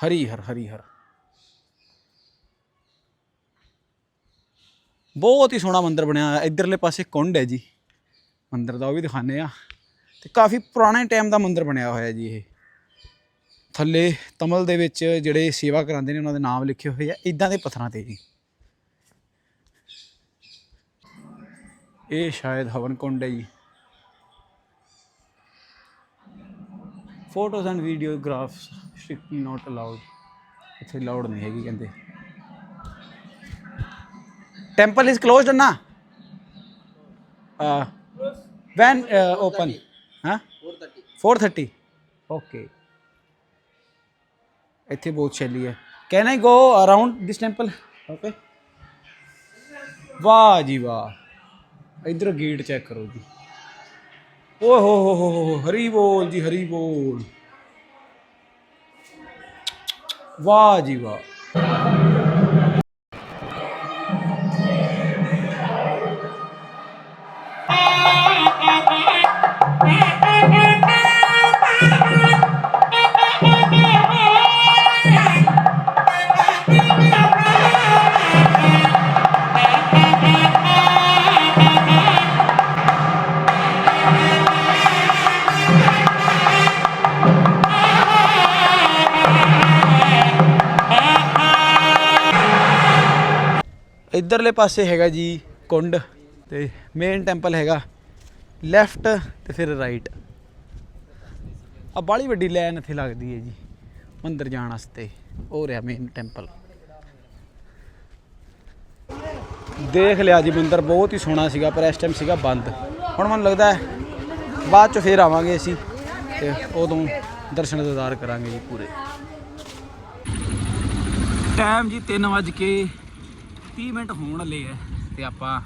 ਹਰੀ ਹਰ ਹਰੀ ਹਰ। ਬਹੁਤ ਹੀ ਸੋਹਣਾ ਮੰਦਿਰ ਬਣਿਆ ਹੋਇਆ, ਇਧਰਲੇ ਪਾਸੇ ਕੁੰਡ ਹੈ ਜੀ। ਮੰਦਿਰ ਦਾ ਉਹ ਵੀ ਦਿਖਾਣੇ ਆ ਤੇ ਕਾਫੀ ਪੁਰਾਣੇ ਟਾਈਮ ਦਾ ਮੰਦਿਰ ਬਣਿਆ ਹੋਇਆ ਜੀ ਇਹ। ਥੱਲੇ ਤਮਲ ਦੇ ਵਿੱਚ ਜਿਹੜੇ ਸੇਵਾ ਕਰਾਉਂਦੇ ਨੇ, ਉਹਨਾਂ ਦੇ ਨਾਮ ਲਿਖੇ ਹੋਏ ਆ ਇਦਾਂ ਦੇ ਪੱਥਰਾਂ ਤੇ ਜੀ। ਇਹ ਸ਼ਾਇਦ ਹਵਨ ਕੁੰਡ ਹੈ ਜੀ। Photos and videographs strictly not allowed ਇੱਥੇ ਅਲਾਉਡ ਨਹੀਂ ਹੈਗੀ, ਕਹਿੰਦੇ। Temple is closed na? Uh, when uh, open? Huh? 4:30 okay. ਇੱਥੇ ਬਹੁਤ ਚੱਲੀ ਹੈ can I go around this temple okay ਵਾਹ ਜੀ ਵਾਹ ਇਧਰ ਗੇਟ ਚੈੱਕ ਕਰੋ ਜੀ ਓ ਹੋ ਹੋ ਹੋ ਹੋ ਹਰੀ ਬੋਲ ਜੀ ਹਰੀ ਬੋਲ ਵਾਹ ਜੀ ਵਾਹ ਇਧਰਲੇ ਪਾਸੇ ਹੈਗਾ ਜੀ ਕੁੰਡ ਤੇ ਮੇਨ ਟੈਂਪਲ ਹੈਗਾ। ਲੈਫਟ ਤੇ ਫਿਰ ਰਾਈਟ ਆ ਬਾਲੀ ਵੱਡੀ ਲਾਈਨ ਇੱਥੇ ਲੱਗਦੀ ਹੈ ਜੀ, ਮੰਦਰ ਜਾਣ ਵਾਸਤੇ। ਉਹ ਰਿਹਾ ਮੇਨ ਟੈਂਪਲ ਦੇਖ ਲਿਆ ਜੀ ਮੰਦਰ, ਬਹੁਤ ਹੀ ਸੋਹਣਾ ਸੀਗਾ, ਪਰ ਇਸ ਟਾਈਮ ਸੀਗਾ ਬੰਦ। ਹੁਣ ਮੈਨੂੰ ਲੱਗਦਾ ਹੈ, ਬਾਅਦ ਚ ਫੇਰ ਆਵਾਂਗੇ ਅਸੀਂ ਤੇ ਉਦੋਂ ਦਰਸ਼ਨ ਦਿਦਾਰ ਕਰਾਂਗੇ ਜੀ ਪੂਰੇ। ਟਾਈਮ ਜੀ 3 ਵਜੇ ਕੇ 30 ਮਿੰਟ ਹੋਣ ਵਾਲੇ ਹੈ ਤੇ ਆਪਾਂ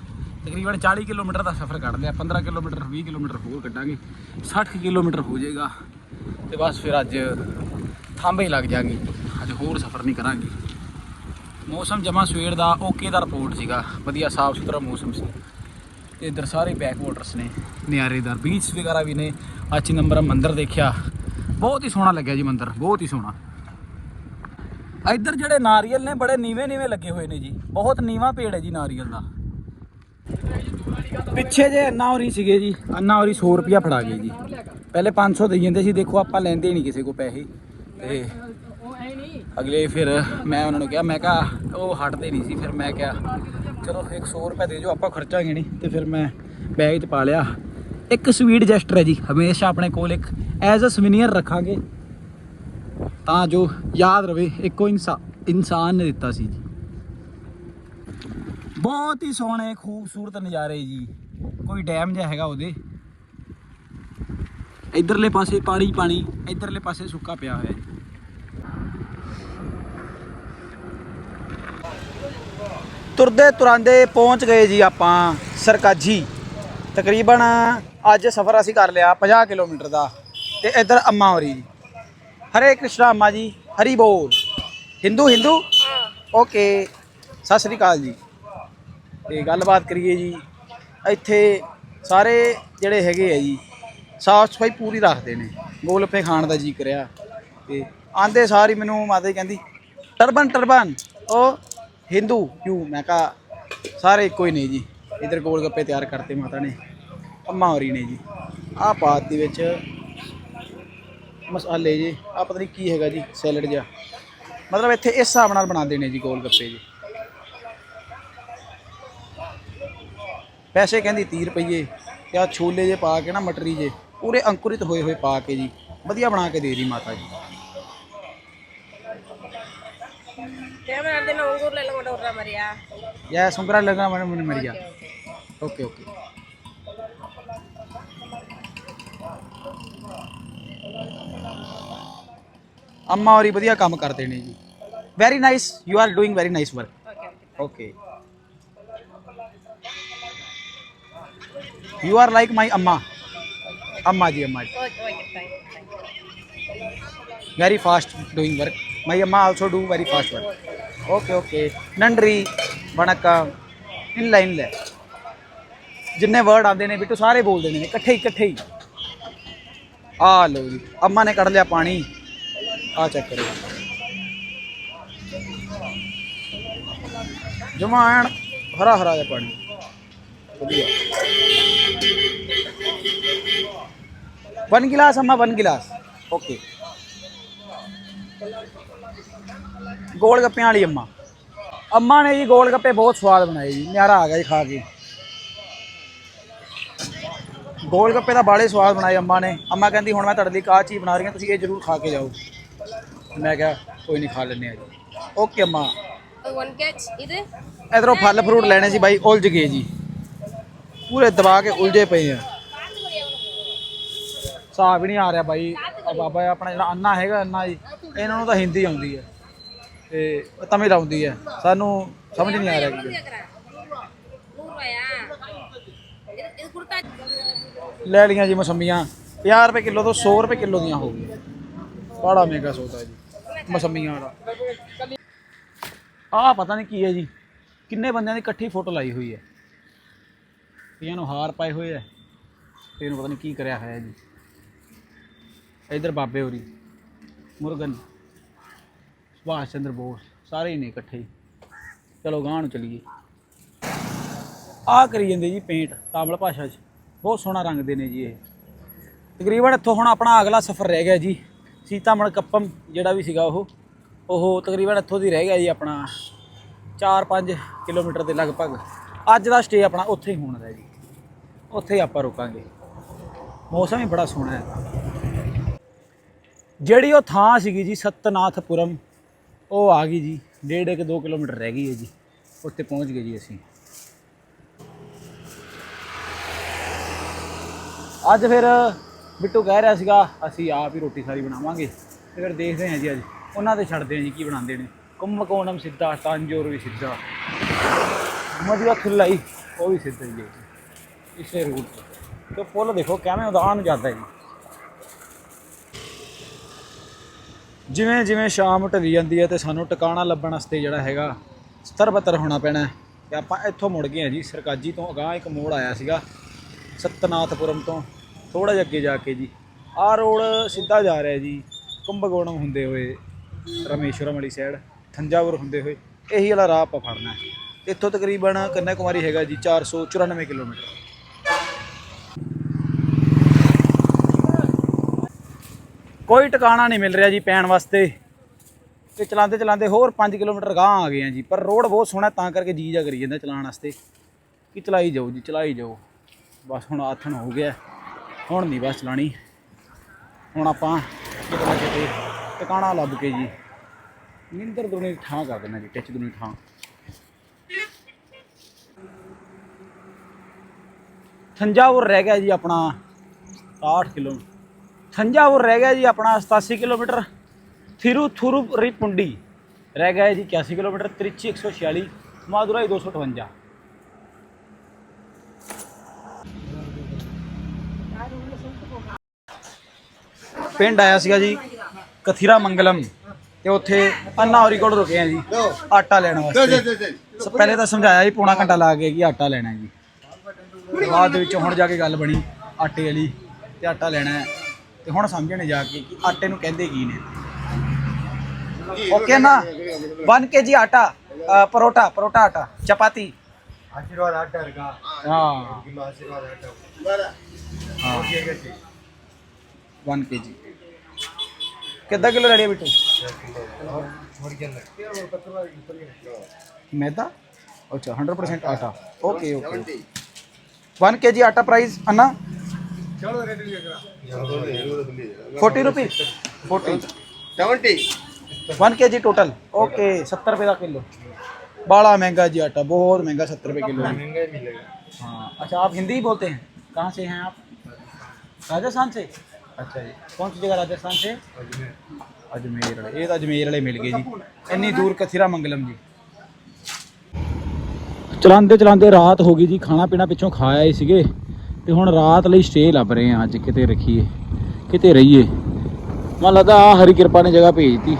ਤਕਰੀਬਨ 40 ਕਿਲੋਮੀਟਰ ਦਾ ਸਫ਼ਰ ਕੱਢ ਲਿਆ 15 ਕਿਲੋਮੀਟਰ 20 ਕਿਲੋਮੀਟਰ ਹੋਰ ਕੱਢਾਂਗੇ 60 ਕਿਲੋਮੀਟਰ ਹੋ ਜਾਏਗਾ ਤੇ ਬਸ ਫਿਰ ਅੱਜ ਥਾਂਬੇ ਲੱਗ ਜਾਾਂਗੇ, ਅੱਜ ਹੋਰ ਸਫ਼ਰ ਨਹੀਂ ਕਰਾਂਗੇ। ਮੌਸਮ ਜਮਾ ਸਵੇਰ ਦਾ ਓਕੇ ਦਾ ਰਿਪੋਰਟ ਸੀਗਾ, ਵਧੀਆ ਸਾਫ਼ ਸੁਥਰਾ ਮੌਸਮ ਸੀ। ਤੇ ਇੱਧਰ ਸਾਰੇ ਬੈਕ ਵਾਟਰਸ ਨੇ ਨਿਆਰੇਦਾਰ ਬੀਚ ਵਗੈਰਾ ਵੀ ਨੇ, ਅੱਜ ਨੰਬਰ ਮੰਦਿਰ ਦੇਖਿਆ, ਬਹੁਤ ਹੀ ਸੋਹਣਾ ਲੱਗਿਆ ਜੀ ਮੰਦਿਰ, ਬਹੁਤ ਹੀ ਸੋਹਣਾ। ਇੱਧਰ ਜਿਹੜੇ ਨਾਰੀਅਲ ਨੇ, ਬੜੇ ਨੀਵੇਂ ਨੀਵੇਂ ਲੱਗੇ ਹੋਏ ਨੇ ਜੀ। ਬਹੁਤ ਨੀਵਾ ਪੇੜ ਹੈ ਜੀ ਨਾਰੀਅਲ ਦਾ। ਪਿੱਛੇ ਜੇ ਅੰਨਾ ਹੋਰੀ ਸੀਗੇ ਜੀ ਅੰਨਾ ਹੋਰੀ 100 ਰੁਪਿਆ ਫੜਾ ਗਏ ਜੀ। ਪਹਿਲੇ 500 ਦੇਈ ਜਾਂਦੇ ਸੀ, ਦੇਖੋ ਆਪਾਂ ਲੈਂਦੇ ਨਹੀਂ ਕਿਸੇ ਕੋ ਪੈਸੇ। ਤੇ ਅਗਲੇ ਫਿਰ ਮੈਂ ਉਹਨਾਂ ਨੂੰ ਕਿਹਾ, ਮੈਂ ਕਿਹਾ ਉਹ ਹਟਦੇ ਨਹੀਂ ਸੀ, ਫਿਰ ਮੈਂ ਕਿਹਾ, ਚਲੋ 100 ਰੁਪਏ ਦੇ ਜੋ ਆਪਾਂ ਖਰਚਾਂਗੇ ਨਹੀਂ। ਤੇ ਫਿਰ ਮੈਂ ਬੈਗ 'ਚ ਪਾ ਲਿਆ। ਇੱਕ ਸਵੀਟ ਜੈਸਟਰ ਹੈ ਜੀ, ਹਮੇਸ਼ਾ ਆਪਣੇ ਕੋਲ ਇੱਕ, ਐਜ਼ ਅ ਸਵੀਨੀਅਰ ਰੱਖਾਂਗੇ। ਤਾਂ ਜੋ ਯਾਦ ਰਵੇ, ਇੱਕੋ ਇਨਸਾ, ਇਨਸਾਨ ਨੇ ਦਿੱਤਾ ਸੀ ਜੀ। ਬਹੁਤ ਹੀ ਸੋਹਣੇ, ਖੂਬਸੂਰਤ ਨਜ਼ਾਰੇ ਜੀ। ਕੋਈ ਡੈਮ ਜਿਹਾ ਹੈਗਾ ਉਹਦੇ। ਇਧਰਲੇ ਪਾਸੇ ਪਾਣੀ ਪਾਣੀ, ਇਧਰਲੇ ਪਾਸੇ ਸੁੱਕਾ ਪਿਆ ਹੋਇਆ ਜੀ। ਤੁਰਦੇ ਤੁਰਾਂਦੇ ਪਹੁੰਚ ਗਏ ਜੀ ਆਪਾਂ ਸਰਕਾਜੀ। ਤਕਰੀਬਨ ਅੱਜ ਸਫ਼ਰ ਅਸੀਂ ਕਰ ਲਿਆ 50 ਕਿਲੋਮੀਟਰ ਦਾ। ਤੇ ਇੱਧਰ ਅੰਮਾ ਹੋਰੀ ਕ੍ਰਿਸ਼ਨਾ ਅੰਮਾ ਜੀ ਹਰੀ ਬੋਲ। ਹਿੰਦੂ ਹਿੰਦੂ? ਓਕੇ ਸਤਿ ਸ੍ਰੀ ਅਕਾਲ ਜੀ। ਤੇ ਗੱਲਬਾਤ ਕਰੀਏ ਜੀ ਇੱਥੇ ਸਾਰੇ ਜਿਹੜੇ ਹੈਗੇ ਆ ਜੀ ਸਾਫ਼ ਸਫ਼ਾਈ ਪੂਰੀ ਰੱਖਦੇ ਨੇ। ਗੋਲਗੱਪੇ ਖਾਣ ਦਾ ਜੀ ਕਰਿਆ। ਤੇ ਆਂਦੇ ਸਾਰੀ ਮੈਨੂੰ ਮਾਤਾ ਜੀ ਕਹਿੰਦੀ ਟਰਬਨ ਟਰਬਨ ਉਹ ਹਿੰਦੂ ਯੂ ਮੈਂ ਕਹਾ ਸਾਰੇ ਇੱਕੋ ਹੀ ਨੇ ਜੀ। ਇਧਰ ਗੋਲਗੱਪੇ ਤਿਆਰ ਕਰਤੇ ਮਾਤਾ ਨੇ। ਅੰਮਾ ਹੋਰੀ ਨੇ ਜੀ। ਆਹ ਪਾਤ ਦੇ ਵਿੱਚ ਮਸਾਲੇ ਜੀ ਆ ਪਤਾ ਨਹੀਂ ਕੀ ਹੈਗਾ ਜੀ ਸੈਲਡ ਜਿਹਾ। ਮਤਲਬ ਇੱਥੇ ਇਸ ਹਿਸਾਬ ਨਾਲ ਬਣਾਉਂਦੇ ਨੇ ਜੀ ਗੋਲ ਗੱਪੇ ਜੀ। ਪੈਸੇ ਕਹਿੰਦੀ 30 ਰੁਪਏ ਤੇ ਆ ਛੋਲੇ ਜੇ ਪਾ ਕੇ ਨਾ ਮਟਰੀ ਜੇ ਪੂਰੇ ਅੰਕੁਰਿਤ ਹੋਏ ਹੋਏ ਪਾ ਕੇ ਜੀ ਵਧੀਆ ਬਣਾ ਕੇ ਦੇ ਰਹੀ ਮਾਤਾ ਜੀ। Kaya din ang unggur lang ਅੰਮਾ ਹੋਰੀ ਵਧੀਆ ਕੰਮ ਕਰਦੇ ਨੇ ਜੀ। Very nice you are doing very nice work okay you are like my ਅੰਮਾ ਅੰਮਾ ਜੀ ਅੰਮਾ ਜੀ Okay, okay, thank you. very fast doing work. My amma also okay very fast work. Okay, okay. ਲੈ ਜਿੰਨੇ ਵਰਡ ਆਉਂਦੇ ਨੇ ਬਿੱਟੂ ਸਾਰੇ ਬੋਲਦੇ ਨੇ ਇਕੱਠੇ ਹੀ ਇਕੱਠੇ ਹੀ ਆ ਲਓ ਜੀ ਅੰਮਾ ਨੇ ਕੱਢ ਲਿਆ ਪਾਣੀ ਆ ਚੈੱਕ ਕਰੋ। ਜਮਾ ਹਰਾ ਹਰਾ ਜਿਹਾ ਪਾਣੀ। ਵਧੀਆ। ਵਨ ਗਿਲਾਸ ਅੰਮਾ ਵਨ ਗਿਲਾਸ ਓਕੇ ਗੋਲ ਗੱਪਿਆਂ ਵਾਲੀ ਅੰਮਾ। ਅੰਮਾ ਨੇ ਜੀ ਗੋਲ ਗੱਪੇ ਬਹੁਤ ਸਵਾਦ ਬਣਾਏ ਜੀ। ਨਿਆਰਾ ਆ ਗਿਆ ਜੀ ਖਾ ਕੇ। ਗੋਲ ਗੱਪੇ ਤਾਂ ਬਾਲੇ ਸਵਾਦ ਬਣਾਏ ਅੰਮਾ ਨੇ। ਅੰਮਾ ਕਹਿੰਦੀ, ਹੁਣ ਮੈਂ ਤੁਹਾਡੇ ਲਈ ਕਾਹ ਚੀਜ਼ ਬਣਾ ਰਹੀ ਹਾਂ, ਤੁਸੀਂ ਇਹ ਜ਼ਰੂਰ ਖਾ ਕੇ ਜਾਓ। ਮੈਂ ਕਿਹਾ ਕੋਈ ਨਹੀਂ ਖਾ ਲੈਂਦੇ ਆ ਜੀ। ਓਕੇ ਅੰਮਾ। Oh, one catch. Itu? ਇਧਰੋਂ ਫਲ ਫਰੂਟ ਲੈਣੇ ਸੀ ਬਾਈ ਉਲਝ ਗਏ ਜੀ। ਪੂਰੇ ਦਬਾ ਕੇ ਉਲਝੇ ਪਏ ਆ। ਸਾਹ ਵੀ ਨਹੀਂ ਆ ਰਿਹਾ ਬਾਈ। ਆ ਬਾਬਾ ਆਪਣਾ ਜਿਹੜਾ ਅੰਨਾ ਹੈਗਾ ਅੰਨਾ ਜੀ ਇਹਨਾਂ ਨੂੰ ਤਾਂ ਹਿੰਦੀ ਆਉਂਦੀ ਹੈ ਤੇ ਤਮਿਲ ਆਉਂਦੀ ਹੈ ਸਾਨੂੰ ਸਮਝ ਨਹੀਂ ਆ ਰਿਹਾ ਕੀ ਹੈ। ਲੈ ਲੀਆਂ ਜੀ ਮਸੰਮੀਆਂ। 50 ਰੁਪਏ ਕਿਲੋ ਤੋਂ 100 ਰੁਪਏ ਕਿਲੋ ਦੀਆਂ ਹੋ ਗਈਆਂ। ਬੜਾ ਮਹਿੰਗਾ ਸੌਦਾ ਜੀ। ਮਸੰਮੀਆਂ ਵਾਲਾ। ਆਹ ਪਤਾ ਨਹੀਂ ਕੀ ਹੈ ਜੀ। ਕਿੰਨੇ ਬੰਦਿਆਂ ਦੀ ਇਕੱਠੀ ਫੋਟੋ ਲਾਈ ਹੋਈ ਹੈ। ਕਈਆਂ ਨੂੰ ਹਾਰ ਪਾਏ ਹੋਏ ਹੈ। ਤੇ ਇਹਨੂੰ ਪਤਾ ਨਹੀਂ ਕੀ ਕਰਿਆ ਹੋਇਆ ਜੀ। ਇਧਰ ਬਾਬੇ ਹੋਰੀ, ਮੁਰਗਨ, ਸੁਭਾਸ਼ ਚੰਦਰ ਬੋਸ, ਸਾਰੇ ਹੀ ਨੇ ਇਕੱਠੇ। ਚਲੋ ਗਾਂਹ ਨੂੰ ਚਲੀਏ। ਆਹ ਕਰੀ ਜਾਂਦੇ ਜੀ ਪੇਂਟ ਤਾਮਿਲ ਭਾਸ਼ਾ 'ਚ। ਬਹੁਤ ਸੋਹਣਾ ਰੰਗਦੇ ਨੇ ਜੀ ਇਹ। ਤਕਰੀਬਨ ਇੱਥੋਂ ਹੁਣ ਆਪਣਾ ਅਗਲਾ ਸਫ਼ਰ ਰਹਿ ਗਿਆ ਜੀ। ਸੀਤਾਮਣ ਕੱਪਮ ਜਿਹੜਾ ਵੀ ਸੀਗਾ ਉਹ ਉਹ ਤਕਰੀਬਨ ਇੱਥੋਂ ਦੀ ਰਹਿ ਗਿਆ ਜੀ ਆਪਣਾ 4-5 ਕਿਲੋਮੀਟਰ ਦੇ ਲਗਭਗ। ਅੱਜ ਦਾ ਸਟੇ ਆਪਣਾ ਉੱਥੇ ਹੀ ਹੋਣਾ ਹੈ ਜੀ। ਉੱਥੇ ਹੀ ਆਪਾਂ ਰੁਕਾਂਗੇ। ਮੌਸਮ ਹੀ ਬੜਾ ਸੋਹਣਾ ਹੈ। ਜਿਹੜੀ ਉਹ ਥਾਂ ਸੀਗੀ ਜੀ ਸਤਨਾਥਪੁਰਮ, ਉਹ ਆ ਗਈ ਜੀ। ਡੇਢ ਇੱਕ 2 ਕਿਲੋਮੀਟਰ ਰਹਿ ਗਈ ਹੈ ਜੀ। ਉੱਥੇ ਪਹੁੰਚ ਗਏ ਜੀ ਅਸੀਂ। ਅੱਜ ਫਿਰ ਬਿੱਟੂ ਕਹਿ ਰਿਹਾ ਸੀਗਾ, ਅਸੀਂ ਆਪ ਹੀ ਰੋਟੀ ਸਾਰੀ ਬਣਾਵਾਂਗੇ। ਤੇ ਫਿਰ ਦੇਖਦੇ ਹਾਂ ਜੀ ਅੱਜ। ਉਹਨਾਂ ਤੇ ਛੱਡਦੇ ਹਾਂ ਜੀ, ਕੀ ਬਣਾਉਂਦੇ ਨੇ। ਕੁੰਭਕੋਣਮ ਸਿੱਧਾ, ਤਾਂਜੋਰ ਵੀ ਸਿੱਧਾ। ਮਧੂਆ ਖੁੱਲਾਈ ਉਹ ਵੀ ਸਿੱਧਾ ਹੀ ਹੈ ਜੀ। ਇਸੇ ਰੂਟ ਤੇ। ਤੇ ਪੁੱਲ ਦੇਖੋ, ਕਿਵੇਂ ਉਦਾਨ ਜਾਂਦਾ ਹੈ ਜੀ। ਜਿਵੇਂ ਜਿਵੇਂ ਸ਼ਾਮ ਢਲੀ ਜਾਂਦੀ ਹੈ ਤੇ ਸਾਨੂੰ ਟਿਕਾਣਾ ਲੱਭਣ ਵਾਸਤੇ ਜਿਹੜਾ ਹੈਗਾ ਸਤਰਬਤਰ ਹੋਣਾ ਪੈਣਾ ਹੈ। ਤੇ ਆਪਾਂ ਇੱਥੋਂ ਮੁੜ ਗਏ ਹਾਂ ਜੀ, ਸਰਕਾਜੀ ਤੋਂ ਅਗਾਂਹ ਇੱਕ ਮੋੜ ਆਇਆ ਸੀਗਾ, ਸਤਨਾਥਪੁਰਮ ਤੋਂ। ਥੋੜਾ ਜਿਹਾ ਅੱਗੇ ਜਾ ਕੇ ਜੀ। ਆਹ ਰੋਡ ਸਿੱਧਾ ਜਾ ਰਿਹਾ ਜੀ, ਕੁੰਭਕੋਣਮ ਹੁੰਦੇ ਹੋਏ, ਰਮੇਸ਼ਵਰਮ ਵਾਲੀ ਸਾਈਡ ਥੰਜਾਵੁਰ ਹੁੰਦੇ ਹੋਏ। ਇਹੀ ਵਾਲਾ ਰਾਹ ਆਪਾਂ ਫੜਨਾ ਹੈ। ਇੱਥੋਂ ਤਕਰੀਬਨ ਕੰਨਿਆ ਕੁਮਾਰੀ ਹੈਗਾ ਜੀ 494 ਕਿਲੋਮੀਟਰ। ਕੋਈ ਟਿਕਾਣਾ ਨਹੀਂ ਮਿਲ ਰਿਹਾ ਜੀ ਪੈਣ ਵਾਸਤੇ। ਤੇ ਚਲਾਉਂਦੇ ਚਲਾਉਂਦੇ ਹੋਰ 5 ਕਿਲੋਮੀਟਰ ਗਾਂਹ ਆ ਗਏ ਆ ਜੀ। ਪਰ ਰੋਡ ਬਹੁਤ ਸੋਹਣਾ ਤਾਂ ਕਰਕੇ ਜੀ ਜਾ ਕਰੀ ਜਾਂਦਾ ਚਲਾਉਣ ਵਾਸਤੇ। ਕਿ ਚਲਾਈ ਜਾਓ ਜੀ, ਚਲਾਈ ਜਾਓ। ਬਸ ਹੁਣ ਆਥਣ ਹੋ ਗਿਆ। ਹੁਣ ਨਹੀਂ ਬਸ ਚਲਾਣੀ। ਹੁਣ ਆਪਾਂ ਕਿਤੇ ਨਾ ਕਿਤੇ ਟਿਕਾਣਾ ਲੱਭ ਕੇ ਜੀ। ਨਿੰਦਰ ਦੁਨੀ ਥਾਂ ਕਰ ਦੇਣਾ ਜੀ, ਟਿੱਚ ਦੁਨੀ ਥਾਂ। ਥੰਜਾਵੁਰ ਰਹਿ ਗਿਆ ਜੀ ਆਪਣਾ 60 ਕਿਲੋ। ਥੰਜਾਵੁਰ ਰਹਿ ਗਿਆ ਜੀ ਆਪਣਾ 87 ਕਿਲੋਮੀਟਰ। ਥਿਰੂ ਥੁਰੂ ਥਿਰੂਥੁਰੁਪਰੀਪੁੰਡੀ ਰਹਿ ਗਿਆ ਜੀ 81 ਕਿਲੋਮੀਟਰ, ਤ੍ਰਿਚੀ 146 ਮਾਦੁਰਾਈ 258 ਪਿੰਡ ਆਇਆ ਸੀਗਾ ਜੀ ਕਥੀਰਾ ਮੰਗਲਮ ਤੇ ਉੱਥੇ ਅਨਾਉਰੀ ਕੋਲ ਰੁਕੇ ਆ ਜੀ ਆਟਾ ਲੈਣ ਵਾਸਤੇ। ਸਭ ਪਹਿਲੇ ਤਾਂ ਸਮਝਾਇਆ ਜੀ ਪੌਣਾ ਘੰਟਾ ਲਾ ਕੇ ਕਿ ਆਟਾ ਲੈਣਾ ਜੀ। ਬਾਅਦ ਵਿੱਚ ਹੁਣ ਜਾ ਕੇ ਗੱਲ ਬਣੀ ਆਟੇ ਵਾਲੀ ਤੇ ਆਟਾ ਲੈਣਾ ਹੈ। ਤੇ ਹੁਣ ਸਮਝਣੇ ਜਾ ਕੇ ਕਿ ਆਟੇ ਨੂੰ ਕਹਿੰਦੇ ਕੀ ਨੇ। ਓਕੇ ਨਾ? ਵੰਨ ਕੇ ਜੀ ਆਟਾ ਪਰੋਟਾ ਪਰੋਟਾ ਆਟਾ ਚਪਾਤੀ। ఆశీర్వాద ఆట ఆశీర్వాద ఆట వన్ కేజీ कितना किलो रेडी है बिट्टू मैदा अच्छा हंड्रेड परसेंट आटा okay okay one K G आटा प्राइस अन्ना forty rupees forty seventy one K G total okay सत्तर रुपये का किलो। बड़ा महँगा जी आटा बहुत महँगा सत्तर रुपये किलो। महँगा मिलेगा। हाँ अच्छा आप हिंदी ही बोलते हैं? कहाँ से हैं आप? राजस्थान से? अच्छा जी कौन सी जगह राजस्थान से अजमेर वाले ये तो अजमेर वाले मिल गए जी ਇੰਨੀ ਦੂਰ ਕਥੀਰਾ ਮੰਗਲਮ ਜੀ ਚਲਾਉਂਦੇ ਚਲਾਉਂਦੇ ਰਾਤ ਹੋ ਗਈ ਜੀ ਖਾਣਾ ਪੀਣਾ ਪਿੱਛੋਂ ਖਾ ਆਏ ਸੀਗੇ ਤੇ ਹੁਣ ਰਾਤ ਲਈ ਸਟੇ ਲੱਭ ਰਹੇ ਆ ਅੱਜ ਕਿਤੇ ਰੱਖੀਏ ਕਿਤੇ ਰਹੀਏ ਮਨ ਲੱਗਦਾ ਆ ਹਰੀ ਕਿਰਪਾ ਨੇ ਜਗ੍ਹਾ ਭੇਜਤੀ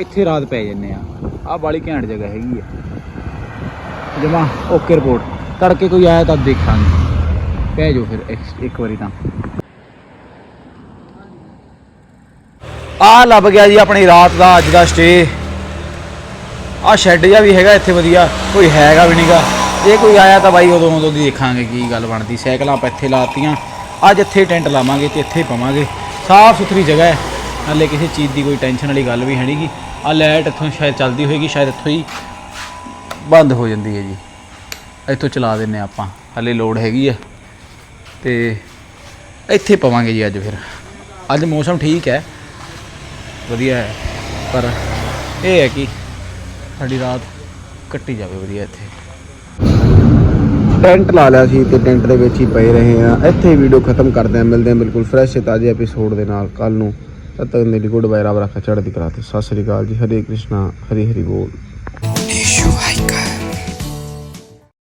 ਇੱਥੇ ਰਾਤ ਪੈ ਜੰਨੇ ਆ ਆ ਬਾਲੀ ਘੈਂਟ ਜਗ੍ਹਾ ਹੈਗੀ ਆ ਜਮਾ ਓਕੇ ਰਿਪੋਰਟ ਤੜਕੇ ਕੋਈ ਆਇਆ ਤਾਂ ਦੇਖਾਂਗੇ ਪੈ ਜਾਓ ਫਿਰ ਇੱਕ- ਇੱਕ ਵਾਰੀ ਤਾਂ ਆ ਲੱਭ ਗਿਆ ਜੀ ਆਪਣੀ ਰਾਤ ਦਾ ਅੱਜ ਦਾ ਸਟੇ ਆ ਸ਼ੈੱਡ ਜਿਹਾ ਵੀ ਹੈਗਾ ਇੱਥੇ ਵਧੀਆ, ਕੋਈ ਹੈਗਾ ਵੀ ਨਹੀਂਗਾ ਜੇ ਕੋਈ ਆਇਆ ਤਾਂ ਬਾਈ ਉਦੋਂ ਉਦੋਂ ਦੀ ਦੇਖਾਂਗੇ ਕੀ ਗੱਲ ਬਣਦੀ। ਸਾਈਕਲਾਂ ਆਪਾਂ ਇੱਥੇ ਲਾਤੀਆਂ, ਅੱਜ ਇੱਥੇ ਟੈਂਟ ਲਾਵਾਂਗੇ ਤੇ ਇੱਥੇ ਪਵਾਂਗੇ। ਸਾਫ਼ ਸੁਥਰੀ ਜਗ੍ਹਾ ਹੈ। ਹਾਲੇ ਕਿਸੇ ਚੀਜ਼ ਦੀ ਕੋਈ ਟੈਨਸ਼ਨ ਵਾਲੀ ਗੱਲ ਵੀ ਹੈ ਨਹੀਂਗੀ ਆ ਲਾਈਟ ਇੱਥੋਂ ਸ਼ਾਇਦ ਚੱਲਦੀ ਹੋਏਗੀ, ਸ਼ਾਇਦ ਇੱਥੋਂ ਹੀ ਬੰਦ ਹੋ ਜਾਂਦੀ ਹੈ ਜੀ। ਇੱਥੋਂ ਚਲਾ ਦਿੰਨੇ ਆਪਾਂ। ਹਾਲੇ ਲੋਡ ਹੈਗੀ ਆ ਤੇ ਇੱਥੇ ਪਵਾਂਗੇ ਜੀ ਅੱਜ ਫਿਰ। ਅੱਜ ਮੌਸਮ ਠੀਕ ਹੈ। ਵਧੀਆ ਹੈ। ਪਰ ਇਹ ਹੈ ਕਿ ਸਾਡੀ ਰਾਤ ਕੱਟੀ ਜਾਵੇ ਵਧੀਆ ਇੱਥੇ। ਟੈਂਟ ਲਾ ਲਿਆ ਸੀ ਤੇ ਟੈਂਟ ਦੇ ਵਿੱਚ ਹੀ ਪਏ ਰਹੇ ਆ ਇੱਥੇ ਵੀਡੀਓ ਖਤਮ ਕਰਦੇ ਆ ਮਿਲਦੇ ਆ ਬਿਲਕੁਲ ਫਰੈਸ਼ ਤਾਜ਼ੇ ਐਪੀਸੋਡ ਦੇ ਨਾਲ ਕੱਲ ਨੂੰ। ਤਦ ਤੱਕ ਮੇਰੀ ਗੁੱਡ ਬਾਏ ਰੱਬ ਰੱਖਾ, ਚੜ੍ਹਦੀ ਕਲਾ ਤੇ। ਸਤਿ ਸ੍ਰੀ ਅਕਾਲ ਜੀ। ਹਰੇ ਕ੍ਰਿਸ਼ਨਾ, ਹਰੀ ਹਰੀ ਬੋਲ।